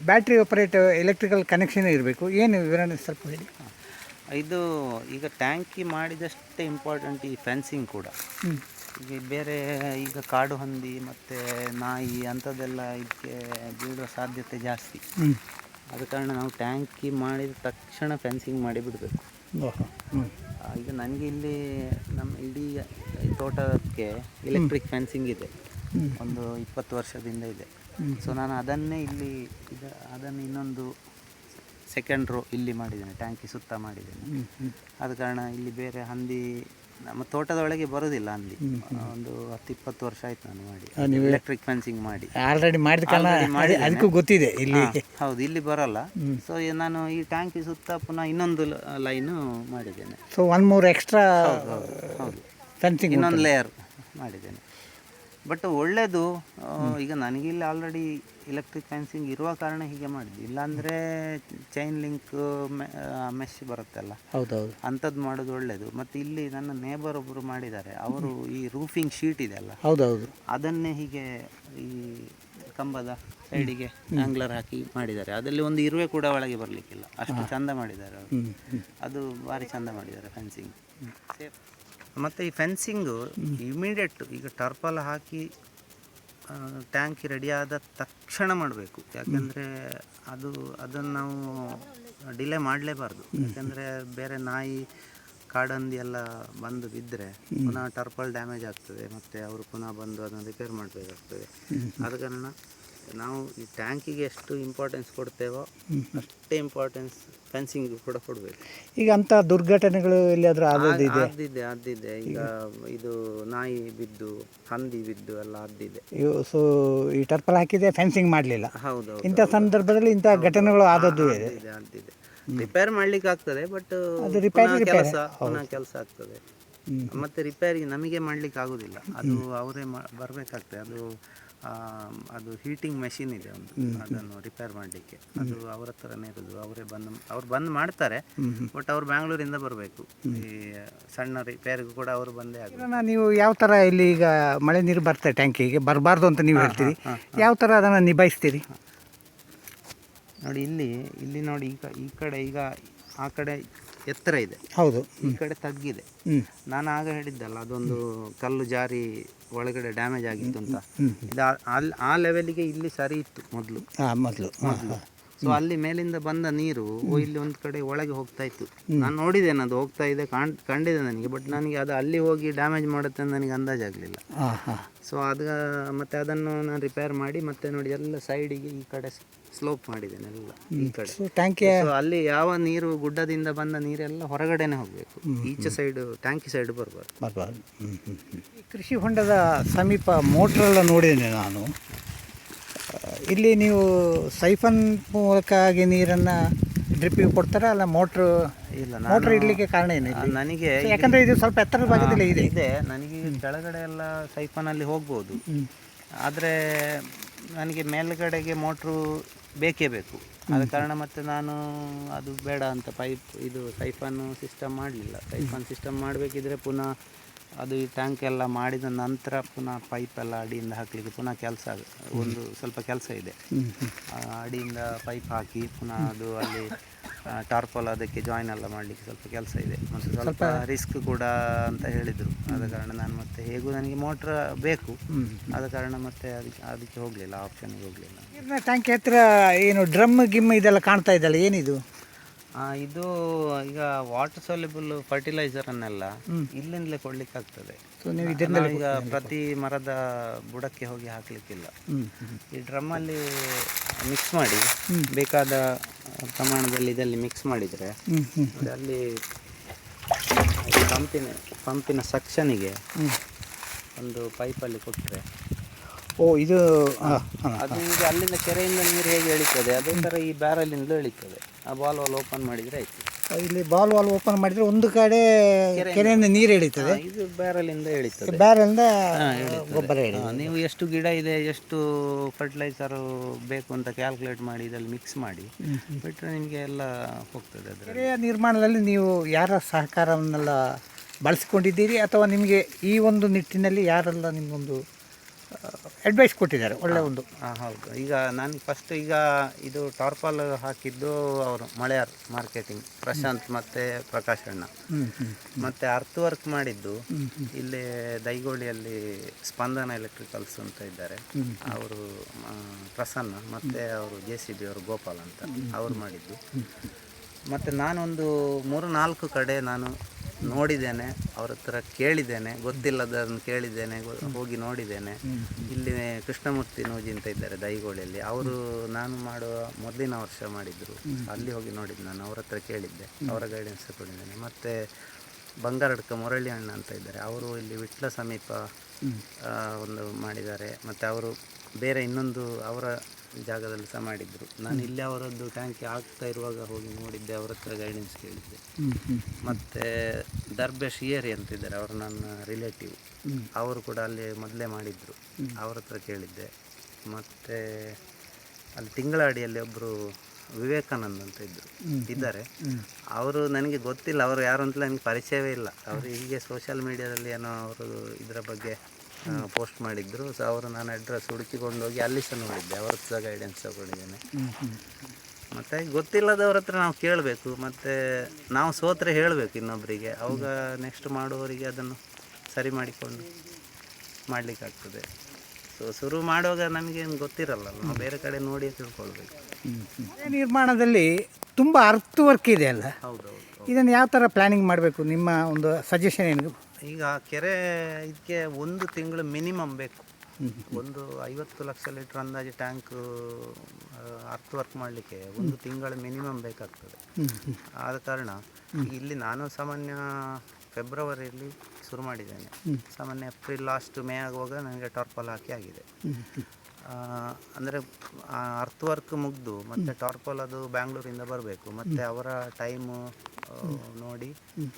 ಬ್ಯಾಟ್ರಿ ಆಪರೇಟ್ ಎಲೆಕ್ಟ್ರಿಕಲ್ ಕನೆಕ್ಷನ್ ಇರಬೇಕು. ಏನು ವಿವರಣೆ ಸ್ವಲ್ಪ ಹೇಳಿ. ಇದು ಈಗ ಟ್ಯಾಂಕಿ ಮಾಡಿದಷ್ಟೇ ಇಂಪಾರ್ಟೆಂಟ್ ಈ ಫೆನ್ಸಿಂಗ್ ಕೂಡ. ಈಗ ಬೇರೆ ಈಗ ಕಾಡು ಹಂದಿ ಮತ್ತು ನಾಯಿ ಅಂಥದ್ದೆಲ್ಲ ಇದಕ್ಕೆ ಬೀಳುವ ಸಾಧ್ಯತೆ ಜಾಸ್ತಿ. ಆದ ಕಾರಣ ನಾವು ಟ್ಯಾಂಕಿ ಮಾಡಿದ ತಕ್ಷಣ ಫೆನ್ಸಿಂಗ್ ಮಾಡಿ ಬಿಡಬೇಕು ಓಹೋ ಹ್ಞೂ ಈಗ ನನಗೆ ಇಲ್ಲಿ ನಮ್ಮ ಇಡೀ ತೋಟಕ್ಕೆ ಎಲೆಕ್ಟ್ರಿಕ್ ಫೆನ್ಸಿಂಗ್ ಇದೆ. ಒಂದು ಇಪ್ಪತ್ತು ವರ್ಷದಿಂದ ಇದೆ. ಸೊ ನಾನು ಅದನ್ನೇ ಇಲ್ಲಿ ಇದು ಅದನ್ನು ಇನ್ನೊಂದು ಸೆಕೆಂಡ್ ರೋ ಇಲ್ಲಿ ಮಾಡಿದ್ದೇನೆ ಟ್ಯಾಂಕಿ ಸುತ್ತ ಮಾಡಿದ್ದೇನೆ. ಆದ ಕಾರಣ ಇಲ್ಲಿ ಬೇರೆ ಹಂದಿ ನಮ್ಮ ತೋಟದ ಒಳಗೆ ಬರೋದಿಲ್ಲ ಅಲ್ಲಿ. ಒಂದು ಹತ್ತು ಇಪ್ಪತ್ತು ವರ್ಷ ಆಯ್ತು ನಾನು ಮಾಡಿ. ಎಲೆಕ್ಟ್ರಿಕ್ ಫೆನ್ಸಿಂಗ್ ಮಾಡಿ. ಆಲ್ರೆಡಿ ಮಾಡಿದ ಕಾರಣ ಅದಕ್ಕೂ ಗೊತ್ತಿದೆ ಇಲ್ಲಿ. ಹೌದು ಇಲ್ಲಿ ಬರಲ್ಲ. ಸೊ ನಾನು ಈ ಟ್ಯಾಂಕಿ ಸುತ್ತ ಪುನಃ ಇನ್ನೊಂದು ಲೈನು ಮಾಡಿದ್ದೇನೆ. ಸೊ ಒನ್ ಮೂರ್ ಎಕ್ಸ್ಟ್ರಾ ಹೌದು ಫೆನ್ಸಿಂಗ್ ಇನ್ನೊಂದು ಲೇಯರ್ ಮಾಡಿದ್ದೇನೆ. ಬಟ್ ಒಳ್ಳೆಯದು ಈಗ ನನಗಿಲ್ಲಿ ಆಲ್ರೆಡಿ ಎಲೆಕ್ಟ್ರಿಕ್ ಫೆನ್ಸಿಂಗ್ ಇರುವ ಕಾರಣ ಹೀಗೆ ಮಾಡಿದ್ವಿ ಇಲ್ಲಾಂದರೆ ಚೈನ್ ಲಿಂಕ್ ಮೆಶ್ ಬರುತ್ತಲ್ಲ. ಹೌದೌದು. ಅಂಥದ್ದು ಮಾಡೋದು ಒಳ್ಳೆಯದು ಮತ್ತು ಇಲ್ಲಿ ನನ್ನ ನೇಬರ್ ಒಬ್ಬರು ಮಾಡಿದ್ದಾರೆ. ಅವರು ಈ ರೂಫಿಂಗ್ ಶೀಟ್ ಇದೆ ಅಲ್ಲ? ಹೌದೌದು. ಅದನ್ನೇ ಹೀಗೆ ಈ ಕಂಬದ ಸೈಡಿಗೆ ಆಂಗ್ಲರ್ ಹಾಕಿ ಮಾಡಿದ್ದಾರೆ. ಅದರಲ್ಲಿ ಒಂದು ಇರುವೆ ಕೂಡ ಒಳಗೆ ಬರಲಿಕ್ಕಿಲ್ಲ. ಅಷ್ಟು ಚಂದ ಮಾಡಿದ್ದಾರೆ ಅವರು. ಅದು ಭಾರಿ ಚಂದ ಮಾಡಿದ್ದಾರೆ ಫೆನ್ಸಿಂಗ್ ಮತ್ತು ಈ ಫೆನ್ಸಿಂಗು ಇಮಿಡಿಯೇಟ್ ಈಗ ಟರ್ಪಲ್ ಹಾಕಿ ಟ್ಯಾಂಕ್ ರೆಡಿಯಾದ ತಕ್ಷಣ ಮಾಡಬೇಕು. ಯಾಕೆಂದರೆ ಅದು ಅದನ್ನು ನಾವು ಡಿಲೇ ಮಾಡಲೇಬಾರ್ದು. ಯಾಕೆಂದರೆ ಬೇರೆ ನಾಯಿ ಕಾಡಂದಿ ಎಲ್ಲ ಬಂದು ಬಿದ್ದರೆ ಪುನಃ ಟರ್ಪಲ್ ಡ್ಯಾಮೇಜ್ ಆಗ್ತದೆ. ಮತ್ತು ಅವರು ಪುನಃ ಬಂದು ಅದನ್ನು ರಿಪೇರ್ ಮಾಡಬೇಕಾಗ್ತದೆ. ಆದ ಕಾರಣ ನಾವು ಈ ಟ್ಯಾಂಕಿಗೆ ಎಷ್ಟು ಇಂಪಾರ್ಟೆನ್ಸ್ ಕೊಡ್ತೇವೋ ಅಷ್ಟೇ ಇಂಪಾರ್ಟೆನ್ಸ್ ಫೆನ್ಸಿಂಗ್ ಕೂಡ ಕೊಡಬೇಕು. ಈಗ ಅಂತ ದುರ್ಘಟನೆಗಳು ಎಲ್ಲಿಯಾದರೂ ಆದದ್ದು ಇದೆ ಆದಿದೆ ಆದಿದೆ ಈಗ ಇದು ನಾಯಿ ಬಿದ್ದು ಹಂದಿ ಬಿದ್ದು ಎಲ್ಲ ಆದಿದೆ ಸೊ ಈ ಟರ್ಪಲ್ ಹಾಕಿದೆ ಫೆನ್ಸಿಂಗ್ ಮಾಡಲಿಲ್ಲ. ಹೌದು ಇಂಥ ಸಂದರ್ಭದಲ್ಲಿ ಇಂಥ ಘಟನೆಗಳು ಆದದ್ದು ಇದೆ. ಆದಿದೆ ರಿಪೇರ್ ಮಾಡ್ಲಿಕ್ಕೆ ಆಗ್ತದೆ ಬಟ್ ಅದು ರಿಪೇರಿ. ಕೆಲಸ ಪುನಃ ಕೆಲಸ ಆಗ್ತದೆ. ಮತ್ತೆ ರಿಪೇರಿ ನಮಗೆ ಮಾಡ್ಲಿಕ್ಕೆ ಆಗುದಿಲ್ಲ. ಅದು ಅವರೇ ಬರ್ಬೇಕಾಗ್ತದೆ. ಅದು ಅದು ಹೀಟಿಂಗ್ ಮೆಷಿನ್ ಇದೆ ಒಂದು. ಅದನ್ನು ರಿಪೇರ್ ಮಾಡಲಿಕ್ಕೆ. ಅದು ಅವರ ಹತ್ರನೇ ಇರೋದು. ಅವರೇ ಬಂದು ಅವ್ರು ಬಂದು ಮಾಡ್ತಾರೆ ಬಟ್ ಅವ್ರು ಬ್ಯಾಂಗ್ಳೂರಿಂದ ಬರಬೇಕು. ಈ ಸಣ್ಣ ರಿಪೇರಿಗೂ ಕೂಡ ಅವರು ಬಂದೇ ಆಗ ನೀವು ಯಾವ ಥರ ಇಲ್ಲಿ ಈಗ ಮಳೆ ನೀರು ಬರ್ತದೆ ಟ್ಯಾಂಕಿಗೆ ಬರಬಾರ್ದು ಅಂತ ನೀವು ಹೇಳ್ತೀರಿ. ಯಾವ ಥರ ಅದನ್ನು ನಿಭಾಯಿಸ್ತೀರಿ? ನೋಡಿ ಇಲ್ಲಿ ಇಲ್ಲಿ ನೋಡಿ ಈಗ ಈ ಕಡೆ ಈಗ ಆ ಕಡೆ ಎತ್ತರ ಇದೆ. ಹೌದು. ಈ ಕಡೆ ತಗ್ಗಿದೆ. ನಾನು ಆಗ ಹೇಳಿದ್ದಲ್ಲ ಅದೊಂದು ಕಲ್ಲು ಜಾರಿ ಒಳಗಡೆ ಡ್ಯಾಮೇಜ್ ಆಗಿತ್ತು ಅಂತ. ಇದು ಆ- ಲೆವೆಲಿಗೆ ಇಲ್ಲಿ ಸರಿ ಇತ್ತು ಮೊದಲು. ಮೊದಲು. ಹಾಂ. ಸೊ ಅಲ್ಲಿ ಮೇಲಿಂದ ಬಂದ ನೀರು ಇಲ್ಲಿ ಒಂದು ಕಡೆ ಒಳಗೆ ಹೋಗ್ತಾ ಇತ್ತು. ನಾನು ನೋಡಿದ್ದೇನೆ ಅದು ಹೋಗ್ತಾ ಇದೆ ಕಾಣ್ ಕಂಡಿದೆ ನನಗೆ ಬಟ್ ನನಗೆ ಅದು ಅಲ್ಲಿ ಹೋಗಿ ಡ್ಯಾಮೇಜ್ ಮಾಡುತ್ತೆ ಅಂತ ನನಗೆ ಅಂದಾಜಾಗಲಿಲ್ಲ ಸೊ ಅದು ಮತ್ತೆ ಅದನ್ನು ನಾನು ರಿಪೇರ್ ಮಾಡಿ ಮತ್ತೆ ನೋಡಿ ಎಲ್ಲ ಸೈಡಿಗೆ ಈ ಕಡೆ ಸ್ಲೋಪ್ ಮಾಡಿದ್ದೇನೆ ಎಲ್ಲ ಈ ಕಡೆ. ಟ್ಯಾಂಕಿ ಅಲ್ಲಿ ಯಾವ ನೀರು ಗುಡ್ಡದಿಂದ ಬಂದ ನೀರೆಲ್ಲ ಹೊರಗಡೆನೆ ಹೋಗಬೇಕು. ಈಚೆ ಸೈಡ್ ಟ್ಯಾಂಕಿ ಸೈಡ್ ಬರಬಾರ್ದು. ಬರಬಾರ್ದು. ಕೃಷಿ ಹೊಂಡದ ಸಮೀಪ ಮೋಟ್ರೆಲ್ಲ ನೋಡಿದ್ದೇನೆ ನಾನು. ಇಲ್ಲಿ ನೀವು ಸೈಫನ್ ಮೂಲಕ ಆಗಿ ನೀರನ್ನು ಡ್ರಿಪ್ಪಿಗೆ ಕೊಡ್ತಾರ? ಅಲ್ಲ ಮೋಟ್ರ್ ಇಲ್ಲ ಮೋಟ್ರ್ ಇಡಲಿಕ್ಕೆ ಕಾರಣ ಏನು ನನಗೆ ಯಾಕಂದ್ರೆ ಇದು ಸ್ವಲ್ಪ ಎತ್ತರ ಭಾಗದಲ್ಲಿ ಇದೆ. ಇದೆ. ನನಗೆ ಕೆಳಗಡೆ ಎಲ್ಲ ಸೈಫನಲ್ಲಿ ಹೋಗ್ಬೋದು. ಆದರೆ ನನಗೆ ಮೇಲ್ಗಡೆಗೆ ಮೋಟ್ರು ಬೇಕೇ ಬೇಕು. ಆದ ಕಾರಣ ಮತ್ತೆ ನಾನು ಅದು ಬೇಡ ಅಂತ ಪೈಪ್ ಇದು ಸೈಫನ್ ಸಿಸ್ಟಮ್ ಮಾಡಲಿಲ್ಲ. ಸೈಫನ್ ಸಿಸ್ಟಮ್ ಮಾಡಬೇಕಿದ್ರೆ ಪುನಃ ಅದು ಈ ಟ್ಯಾಂಕ್ ಎಲ್ಲ ಮಾಡಿದ ನಂತರ ಪುನಃ ಪೈಪ್ ಎಲ್ಲ ಅಡಿಯಿಂದ ಹಾಕಲಿಕ್ಕೆ ಪುನಃ ಕೆಲಸ ಒಂದು ಸ್ವಲ್ಪ ಕೆಲಸ ಇದೆ. ಅಡಿಯಿಂದ ಪೈಪ್ ಹಾಕಿ ಪುನಃ ಅದು ಅಲ್ಲಿ ಟಾರ್ಪಲ್ ಅದಕ್ಕೆ ಜಾಯಿನ್ ಎಲ್ಲ ಮಾಡಲಿಕ್ಕೆ ಸ್ವಲ್ಪ ಕೆಲಸ ಇದೆ. ಮತ್ತು ಸ್ವಲ್ಪ ರಿಸ್ಕ್ ಕೂಡ ಅಂತ ಹೇಳಿದರು. ಆದ ಕಾರಣ ನಾನು ಮತ್ತೆ ಹೇಗೂ ನನಗೆ ಮೋಟ್ರ್ ಬೇಕು. ಆದ ಕಾರಣ ಮತ್ತೆ ಅದಕ್ಕೆ ಅದಕ್ಕೆ ಹೋಗಲಿಲ್ಲ ಆಪ್ಷನ್ಗೆ ಹೋಗಲಿಲ್ಲ. ಟ್ಯಾಂಕ್ ಹತ್ರ ಏನು ಡ್ರಮ್ ಗಿಮ್ ಇದೆಲ್ಲ ಕಾಣ್ತಾ ಇದ್ದಲ್ಲ ಏನಿದು? ಇದು ಈಗ ವಾಟರ್ ಸೌಲಭ್ಯ ಫರ್ಟಿಲೈಸರ್ ಅನ್ನೆಲ್ಲ ಇಲ್ಲಿಂದಲೇ ಕೊಡ್ಲಿಕ್ಕೆ ಆಗ್ತದೆ ಸೊ ನೀವು ನಾವು ಈಗ ಪ್ರತಿ ಮರದ ಬುಡಕ್ಕೆ ಹೋಗಿ ಹಾಕ್ಲಿಕ್ಕಿಲ್ಲ. ಈ ಡ್ರಮ್ ಅಲ್ಲಿ ಮಿಕ್ಸ್ ಮಾಡಿ ಬೇಕಾದ ಪ್ರಮಾಣದಲ್ಲಿ ಇದರಲ್ಲಿ ಮಿಕ್ಸ್ ಮಾಡಿದರೆ ಅಲ್ಲಿ ಪಂಪಿನ ಪಂಪಿನ ಸಕ್ಷನಿಗೆ ಒಂದು ಪೈಪಲ್ಲಿ ಕೊಟ್ಟರೆ ಓ ಇದು ಅದು ಈಗ ಅಲ್ಲಿಂದ ಕೆರೆಯಿಂದ ನೀರು ಹೇಗೆ ಎಳಿತದೆ ಅದೇ ಥರ ಈ ಬ್ಯಾರಲಿಂದಲೂ ಎಳಿತದೆ ಆ ಬಾಲ್ ವಾಲ್ ಓಪನ್ ಮಾಡಿದರೆ ಆಯಿತು. ಇಲ್ಲಿ ಬಾಲ್ ವಾಲ್ ಓಪನ್ ಮಾಡಿದರೆ ಒಂದು ಕಡೆ ಕೆರೆಯಿಂದ. ನೀರು ಎಳೀತದೆ ಇದು ಬ್ಯಾರಲಿಂದ ಎಳಿತದೆ ಬ್ಯಾರಲ್ದ. ಗೊಬ್ಬರ ನೀವು ಎಷ್ಟು ಗಿಡ ಇದೆ ಎಷ್ಟು ಫರ್ಟಿಲೈಸರ್ ಬೇಕು ಅಂತ ಕ್ಯಾಲ್ಕುಲೇಟ್ ಮಾಡಿ ಇದರಲ್ಲಿ ಮಿಕ್ಸ್ ಮಾಡಿ ಬಿಟ್ಟರೆ ನಿಮಗೆ ಎಲ್ಲ ಹೋಗ್ತದೆ ಅದರ ಕೆರೆಯ ನಿರ್ಮಾಣದಲ್ಲಿ ನೀವು ಯಾರ ಸಹಕಾರವನ್ನೆಲ್ಲ ಬಳಸಿಕೊಂಡಿದ್ದೀರಿ? ಅಥವಾ ನಿಮಗೆ ಈ ಒಂದು ನಿಟ್ಟಿನಲ್ಲಿ ಯಾರೆಲ್ಲ ನಿಮಗೊಂದು ಅಡ್ವೈಸ್ ಕೊಟ್ಟಿದ್ದಾರೆ ಒಳ್ಳೆ ಒಂದು. ಹಾಂ ಹೌದು. ಈಗ ನಾನು ಫಸ್ಟ್ ಈಗ ಇದು ಟಾರ್ಪಾಲ್ ಹಾಕಿದ್ದು ಅವರು ಮಳೆಯಾರ್ ಮಾರ್ಕೆಟಿಂಗ್ ಪ್ರಶಾಂತ್ ಮತ್ತು ಪ್ರಕಾಶ್ ಅಣ್ಣ. ಮತ್ತು ಅರ್ತ್ ವರ್ಕ್ ಮಾಡಿದ್ದು ಇಲ್ಲಿ ದೈಗೋಳಿಯಲ್ಲಿ ಸ್ಪಂದನ ಎಲೆಕ್ಟ್ರಿಕಲ್ಸ್ ಅಂತ ಇದ್ದಾರೆ. ಅವರು ಪ್ರಸನ್ನ ಮತ್ತು ಅವರು ಜೆ ಸಿ ಬಿ ಅವರು ಗೋಪಾಲ್ ಅಂತ ಅವ್ರು ಮಾಡಿದ್ದು. ಮತ್ತು ನಾನೊಂದು ಮೂರು, ನಾಲ್ಕು ಕಡೆ ನಾನು ನೋಡಿದ್ದೇನೆ. ಅವ್ರ ಹತ್ರ ಕೇಳಿದ್ದೇನೆ. ಗೊತ್ತಿಲ್ಲದನ್ನು ಕೇಳಿದ್ದೇನೆ. ಹೋಗಿ ನೋಡಿದ್ದೇನೆ. ಇಲ್ಲಿ ಕೃಷ್ಣಮೂರ್ತಿ ನೂಜಿ ಅಂತ ಇದ್ದಾರೆ ದೈಗೋಳಿಯಲ್ಲಿ ಅವರು ನಾನು ಮಾಡುವ ಮೊದಲಿನ ವರ್ಷ ಮಾಡಿದ್ರು. ಅಲ್ಲಿ ಹೋಗಿ ನೋಡಿದ್ದು ನಾನು. ಅವ್ರ ಹತ್ರ ಕೇಳಿದ್ದೆ. ಅವರ ಗೈಡೆನ್ಸ್ ತಗೊಂಡಿದ್ದೇನೆ ಮತ್ತು ಬಂಗಾರಡ್ಕ ಮುರಳಿ ಅಣ್ಣ ಅಂತ ಇದ್ದಾರೆ. ಅವರು ಇಲ್ಲಿ ವಿಟ್ಲ ಸಮೀಪ ಒಂದು ಮಾಡಿದ್ದಾರೆ. ಮತ್ತು ಅವರು ಬೇರೆ ಇನ್ನೊಂದು ಅವರ ಜಾಗದಲ್ಲಿ ಸಹ ಮಾಡಿದ್ರು. ನಾನು ಇಲ್ಲಿ ಅವರದ್ದು ಟ್ಯಾಂಕಿ ಆಗ್ತಾ ಇರುವಾಗ ಹೋಗಿ ನೋಡಿದ್ದೆ ಅವ್ರ ಹತ್ರ ಗೈಡೆನ್ಸ್ ಕೇಳಿದ್ದೆ. ಮತ್ತು ದರ್ಬೇಶ್ ಇಯರಿ ಅಂತಿದ್ದಾರೆ ಅವರು ನನ್ನ ರಿಲೇಟಿವ್ ಅವರು ಕೂಡ ಅಲ್ಲಿ ಮೊದಲೇ ಮಾಡಿದ್ರು. ಅವ್ರ ಹತ್ರ ಕೇಳಿದ್ದೆ. ಮತ್ತು ಅಲ್ಲಿ ತಿಂಗಳಾಡಿಯಲ್ಲಿ ಒಬ್ಬರು ವಿವೇಕಾನಂದ್ ಅಂತ ಇದ್ದರು. ಇದ್ದಾರೆ ಅವರು ನನಗೆ ಗೊತ್ತಿಲ್ಲ ಅವರು ಯಾರು ಅಂತ ನನಗೆ ಪರಿಚಯವೇ ಇಲ್ಲ. ಅವರು ಹೀಗೆ ಸೋಷಿಯಲ್ ಮೀಡಿಯಾದಲ್ಲಿ ಏನೋ ಅವರು ಇದರ ಬಗ್ಗೆ ಪೋಸ್ಟ್ ಮಾಡಿದ್ರು ಸೊ ಅವರು ನಾನು ಅಡ್ರೆಸ್ ಹುಡುಕಿಕೊಂಡು ಹೋಗಿ ಅಲ್ಲಿ ಸಹ ನೋಡಿದ್ದೆ. ಅವ್ರ ಸಹ ಗೈಡೆನ್ಸ್ ತಗೊಂಡಿದ್ದೇನೆ. ಮತ್ತು ಗೊತ್ತಿಲ್ಲದವ್ರ ಹತ್ರ ನಾವು ಕೇಳಬೇಕು ಮತ್ತು ನಾವು ಸೋತ್ರೆ ಹೇಳಬೇಕು ಇನ್ನೊಬ್ಬರಿಗೆ ಅವಾಗ ನೆಕ್ಸ್ಟ್ ಮಾಡುವವರಿಗೆ ಅದನ್ನು ಸರಿ ಮಾಡಿಕೊಂಡು ಮಾಡಲಿಕ್ಕಾಗ್ತದೆ. ಸೊ ಶುರು ಮಾಡುವಾಗ ನಮಗೇನು ಗೊತ್ತಿರಲ್ಲ ನಾವು ಬೇರೆ ಕಡೆ ನೋಡಿ ತಿಳ್ಕೊಳ್ಬೇಕು. ನಿರ್ಮಾಣದಲ್ಲಿ ತುಂಬ ಅರ್ಥ ವರ್ಕ್ ಇದೆ ಅಲ್ಲ? ಹೌದೌದು. ಇದನ್ನು ಯಾವ ಥರ ಪ್ಲ್ಯಾನಿಂಗ್ ಮಾಡಬೇಕು? ನಿಮ್ಮ ಒಂದು ಸಜೆಷನ್ ಏನು ಈಗ ಕೆರೆ ಇದಕ್ಕೆ ಒಂದು ತಿಂಗಳು ಮಿನಿಮಮ್ ಬೇಕು. ಒಂದು ಐವತ್ತು ಲಕ್ಷ ಲೀಟ್ರ್ ಅಂದಾಜು ಟ್ಯಾಂಕ್ ಅರ್ತ್ ವರ್ಕ್ ಮಾಡಲಿಕ್ಕೆ ಒಂದು ತಿಂಗಳು ಮಿನಿಮಮ್ ಬೇಕಾಗ್ತದೆ. ಆದ ಕಾರಣ ಇಲ್ಲಿ ನಾನು ಸಾಮಾನ್ಯ ಫೆಬ್ರವರಿಯಲ್ಲಿ ಶುರು ಮಾಡಿದ್ದೇನೆ. ಸಾಮಾನ್ಯ ಏಪ್ರಿಲ್ ಲಾಸ್ಟ್ ಮೇ ಆಗುವಾಗ ನನಗೆ ಟಾರ್ಪಲ್ ಹಾಕಿ ಆಗಿದೆ. ಅಂದರೆ ಅರ್ತ್ ವರ್ಕ್ ಮುಗಿದು ಮತ್ತೆ ಟಾರ್ಪಲ್ ಅದು ಬ್ಯಾಂಗ್ಳೂರಿಂದ ಬರಬೇಕು. ಮತ್ತೆ ಅವರ ಟೈಮ್ ನೋಡಿ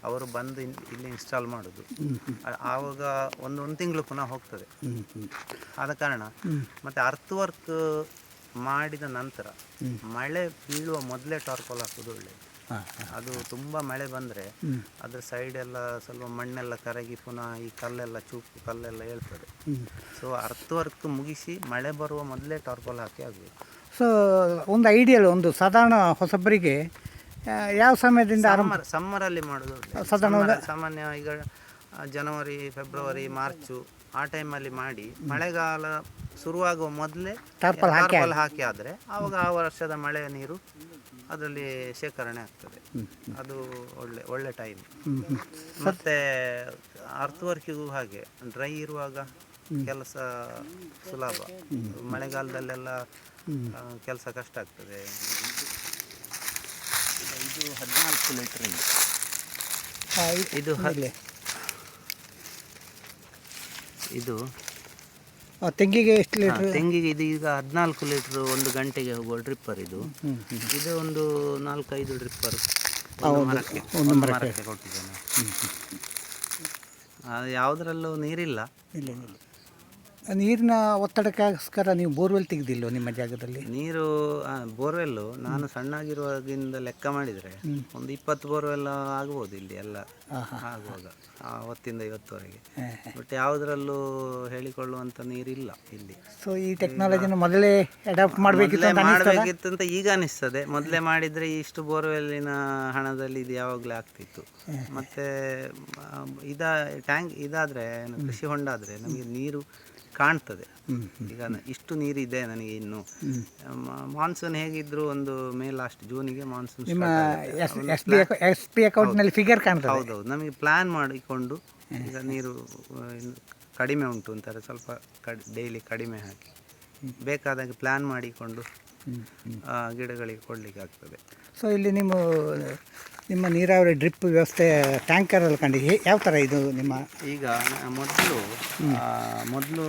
ಅವರು ಬಂದು ಇಲ್ಲಿ ಇನ್ಸ್ಟಾಲ್ ಮಾಡೋದು. ಆವಾಗ ಒಂದು ಒಂದು ತಿಂಗಳು ಪುನಃ ಹೋಗ್ತದೆ. ಆದ ಕಾರಣ ಮತ್ತೆ ಅರ್ತ್ ವರ್ಕ್ ಮಾಡಿದ ನಂತರ ಮಳೆ ಬೀಳುವ ಮೊದಲೇ ಟಾರ್ಪಲ್ ಹಾಕೋದು ಒಳ್ಳೆಯದು ಅದು ತುಂಬ ಮಳೆ ಬಂದರೆ ಅದ್ರ ಸೈಡ್ ಎಲ್ಲ ಸ್ವಲ್ಪ ಮಣ್ಣೆಲ್ಲ ಕರಗಿ ಪುನಃ ಈ ಕಲ್ಲೆಲ್ಲ ಚೂಪು ಕಲ್ಲೆಲ್ಲ ಹೇಳ್ತದೆ. ಸೊ ಅರ್ಥ ವರ್ಕ್ ಮುಗಿಸಿ ಮಳೆ ಬರುವ ಮೊದಲೇ ಟಾರ್ಪಲ್ ಹಾಕಿ ಆಗಬೇಕು. ಸೊ ಒಂದು ಐಡಿಯಲ್ ಒಂದು ಸಾಧಾರಣ ಹೊಸಬರಿಗೆ ಯಾವ ಸಮಯದಿಂದ ಸಮ್ಮರ್ ಸಮ್ಮರಲ್ಲಿ ಮಾಡೋದು. ಸಾಧಾರಣ ಸಾಮಾನ್ಯ ಈಗ ಜನವರಿ ಫೆಬ್ರವರಿ ಮಾರ್ಚು ಆ ಟೈಮಲ್ಲಿ ಮಾಡಿ ಮಳೆಗಾಲ ಶುರುವಾಗುವ ಮೊದಲೇ ಟಾರ್ಪಲ್ ಹಾಕಿ ಟಾರ್ಪಲ್ ಹಾಕಿ ಆದರೆ. ಆವಾಗ ಆ ವರ್ಷದ ಮಳೆಯ ನೀರು ಅದರಲ್ಲಿ ಶೇಖರಣೆ ಆಗ್ತದೆ. ಅದು ಒಳ್ಳೆ ಒಳ್ಳೆ ಟೈಮ್ ಮತ್ತೆ ಅರ್ತ್ ವರ್ಕಿಗೂ ಹಾಗೆ ಡ್ರೈ ಇರುವಾಗ ಕೆಲಸ ಸುಲಭ. ಮಳೆಗಾಲದಲ್ಲೆಲ್ಲ ಕೆಲಸ ಕಷ್ಟ ಆಗ್ತದೆ. ಇದು ಹದಿನಾಲ್ಕು ಲೀಟರ್ ಇದು. ಇದು ತೆಂಗಿಗೆ ಎಷ್ಟು ಲೀಟರ್ ತೆಂಗಿಗೆ ಇದು ಈಗ ಹದಿನಾಲ್ಕು ಲೀಟ್ರ್ ಒಂದು ಗಂಟೆಗೆ ಹೋಗುವ ಡ್ರಿಪ್ಪರ್ ಇದು. ಇದು ಒಂದು ನಾಲ್ಕೈದು ಡ್ರಿಪ್ಪರ್ ಒಂದು ಮರಕ್ಕೆ ಕೊಟ್ಟಿದ್ದೇನೆ. ಅದು ಯಾವುದರಲ್ಲೂ ನೀರಿಲ್ಲ. ಇಲ್ಲ ಇಲ್ಲ ನೀರಿನ ಒತ್ತಡಕ್ಕೋಸ್ಕರ ನೀವು ಬೋರ್ವೆಲ್ ತೆಗ್ದಿಲ್ಲ ನಿಮ್ಮ ಜಾಗದಲ್ಲಿ? ನೀರು ಬೋರ್ವೆಲ್ಲು ನಾನು ಸಣ್ಣಾಗಿರುವಾಗಿಂದ ಲೆಕ್ಕ ಮಾಡಿದರೆ ಒಂದು ಇಪ್ಪತ್ತು ಬೋರ್ವೆಲ್ ಆಗ್ಬೋದು ಇಲ್ಲಿ ಎಲ್ಲ. ಆಗುವಾಗ ಅವತ್ತಿಂದ ಇವತ್ತುವರೆಗೆ. ಬಟ್ ಯಾವುದರಲ್ಲೂ ಹೇಳಿಕೊಳ್ಳುವಂಥ ನೀರಿಲ್ಲ ಇಲ್ಲಿ. ಸೊ ಈ ಟೆಕ್ನಾಲಜಿನ ಮೊದಲೇ ಅಡಾಪ್ಟ್ ಮಾಡಬೇಕಿತ್ತು ಅಂತ ಮಾಡಬೇಕಿತ್ತು ಅಂತ ಈಗ ಅನಿಸ್ತದೆ. ಮೊದಲೇ ಮಾಡಿದರೆ ಇಷ್ಟು ಬೋರ್ವೆಲ್ಲಿನ ಹಣದಲ್ಲಿ ಇದು ಯಾವಾಗಲೇ ಆಗ್ತಿತ್ತು. ಮತ್ತೆ ಇದ ಟ್ಯಾಂಕ್ ಇದಾದರೆ ಕೃಷಿ ಹೊಂಡ ಆದರೆ ನಮಗೆ ನೀರು ಕಾಣ್ತದೆ. ಈಗ ಇಷ್ಟು ನೀರಿದೆ ನನಗೆ ಇನ್ನು. ಮಾನ್ಸೂನ್ ಹೇಗಿದ್ರು ಒಂದು ಮೇ ಲಾಸ್ಟ್ ಜೂನಿಗೆ ಮಾನ್ಸೂನ್ ನಿಮ್ಮ ಹೌದೌದು ನಮಗೆ ಪ್ಲ್ಯಾನ್ ಮಾಡಿಕೊಂಡು ಈಗ ನೀರು ಕಡಿಮೆ ಉಂಟು ಅಂತಾರೆ. ಸ್ವಲ್ಪ ಕಡ್ ಡೈಲಿ ಕಡಿಮೆ ಹಾಕಿ. ಬೇಕಾದಾಗ ಪ್ಲ್ಯಾನ್ ಮಾಡಿಕೊಂಡು ಗಿಡಗಳಿಗೆ ಕೊಡಲಿಕ್ಕೆ ಆಗ್ತದೆ. ಸೊ ಇಲ್ಲಿ ನಿಮ್ಮ ನಿಮ್ಮ ನೀರಾವರಿ ಡ್ರಿಪ್ ವ್ಯವಸ್ಥೆ ಟ್ಯಾಂಕರಲ್ಲಿ ಕಂಡು ಯಾವ ಥರ ಇದು ನಿಮ್ಮ? ಈಗ ಮೊದಲು ಮೊದಲು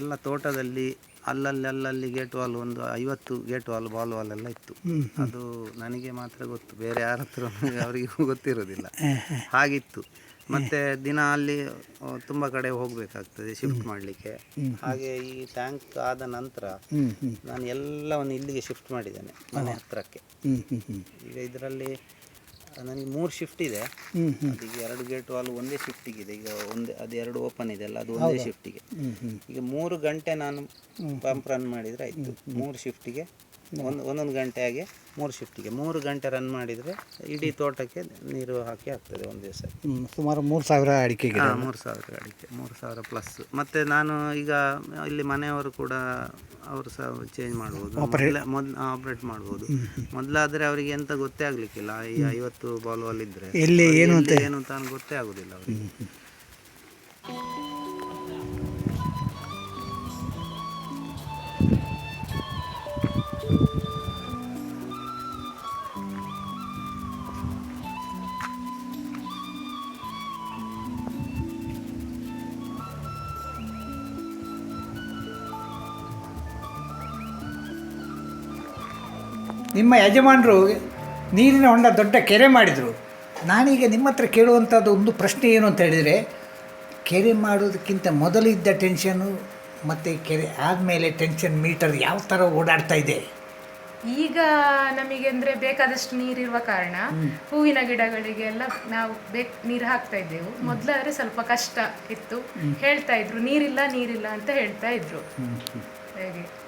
ಎಲ್ಲ ತೋಟದಲ್ಲಿ ಅಲ್ಲಲ್ಲಿ ಅಲ್ಲಲ್ಲಿ ಗೇಟ್ ವಾಲ್ ಒಂದು ಐವತ್ತು ಗೇಟ್ ವಾಲ್ ಬಾಲ್ ವಾಲ್ ಎಲ್ಲ ಇತ್ತು. ಅದು ನನಗೆ ಮಾತ್ರ ಗೊತ್ತು. ಬೇರೆ ಯಾರ ಹತ್ರ (laughs) ಅವರಿಗೂ ಗೊತ್ತಿರೋದಿಲ್ಲ ಹಾಗಿತ್ತು. ಮತ್ತೆ ದಿನ ಅಲ್ಲಿ ತುಂಬ ಕಡೆ ಹೋಗಬೇಕಾಗ್ತದೆ ಶಿಫ್ಟ್ ಮಾಡಲಿಕ್ಕೆ. ಹಾಗೆ ಈ ಟ್ಯಾಂಕ್ ಆದ ನಂತರ ನಾನು ಎಲ್ಲವನ್ನು ಇಲ್ಲಿಗೆ ಶಿಫ್ಟ್ ಮಾಡಿದ್ದೇನೆ ಮನೆ ಹತ್ರಕ್ಕೆ. ಈಗ ಇದರಲ್ಲಿ ನನಗೆ ಮೂರು ಶಿಫ್ಟ್ ಇದೆ. ಈಗ ಎರಡು ಗೇಟ್ ವಾಲ್ ಒಂದೇ ಶಿಫ್ಟಿಗೆ ಇದೆ ಈಗ ಒಂದೇ ಅದು ಎರಡು ಓಪನ್ ಇದೆ ಅಲ್ಲ ಅದು ಒಂದೇ ಶಿಫ್ಟಿಗೆ ಈಗ ಮೂರು ಗಂಟೆ ನಾನು ಪಂಪ್ ರನ್ ಮಾಡಿದರೆ ಆಯಿತು. ಮೂರು ಶಿಫ್ಟಿಗೆ ಒಂದು ಒಂದೊಂದು ಗಂಟೆ ಹಾಗೆ ಮೂರು ಶಿಫ್ಟಿಗೆ ಮೂರು ಗಂಟೆ ರನ್ ಮಾಡಿದರೆ ಇಡೀ ತೋಟಕ್ಕೆ ನೀರು ಹಾಕಿ ಆಗ್ತದೆ ಒಂದು ದಿವಸ. ಸುಮಾರು ಮೂರು ಸಾವಿರ ಅಡಿಕೆ ಗಿಡ. ಮೂರು ಸಾವಿರ ಅಡಿಕೆ ಮೂರು ಸಾವಿರ ಪ್ಲಸ್ ಮತ್ತು ನಾನು ಈಗ ಇಲ್ಲಿ ಮನೆಯವರು ಕೂಡ ಅವರು ಸಹ ಚೇಂಜ್ ಮಾಡ್ಬೋದು. ಮೊದಲು ಆಪ್ರೇಟ್ ಮಾಡ್ಬೋದು. ಮೊದಲಾದರೆ ಅವರಿಗೆ ಎಂತ ಗೊತ್ತೇ ಆಗಲಿಕ್ಕಿಲ್ಲ. ಈ ಐವತ್ತು ಬಾಲ್ ಇದ್ದರೆ ಏನು ಅಂತ? ಏನು ಅಂತ ಗೊತ್ತೇ ಆಗೋದಿಲ್ಲ ಅವರಿಗೆ. ನಿಮ್ಮ ಯಜಮಾನರು ನೀರಿನ ಹೊಂಡ ದೊಡ್ಡ ಕೆರೆ ಮಾಡಿದರು. ನಾನೀಗ ನಿಮ್ಮ ಹತ್ರ ಕೇಳುವಂಥದ್ದು ಒಂದು ಪ್ರಶ್ನೆ ಏನು ಅಂತ ಹೇಳಿದರೆ, ಕೆರೆ ಮಾಡೋದಕ್ಕಿಂತ ಮೊದಲಿದ್ದ ಇದ್ದ ಟೆನ್ಷನು ಮತ್ತು ಕೆರೆ ಆದಮೇಲೆ ಟೆನ್ಷನ್ ಮೀಟರ್ ಯಾವ ಥರ ಓಡಾಡ್ತಾ ಇದೆ? ಈಗ ನಮಗೆ ಅಂದ್ರೆ ಬೇಕಾದಷ್ಟು ನೀರಿರುವ ಕಾರಣ ಹೂವಿನ ಗಿಡಗಳಿಗೆಲ್ಲ ನಾವು ಬೇಕ್ ನೀರು ಹಾಕ್ತಾ ಇದ್ದೆವು. ಮೊದಲಾದ್ರೆ ಸ್ವಲ್ಪ ಕಷ್ಟ ಇತ್ತು. ಹೇಳ್ತಾ ಇದ್ರು ನೀರಿಲ್ಲ ನೀರಿಲ್ಲ ಅಂತ ಹೇಳ್ತಾ ಇದ್ರು. ಹಾಗೆ?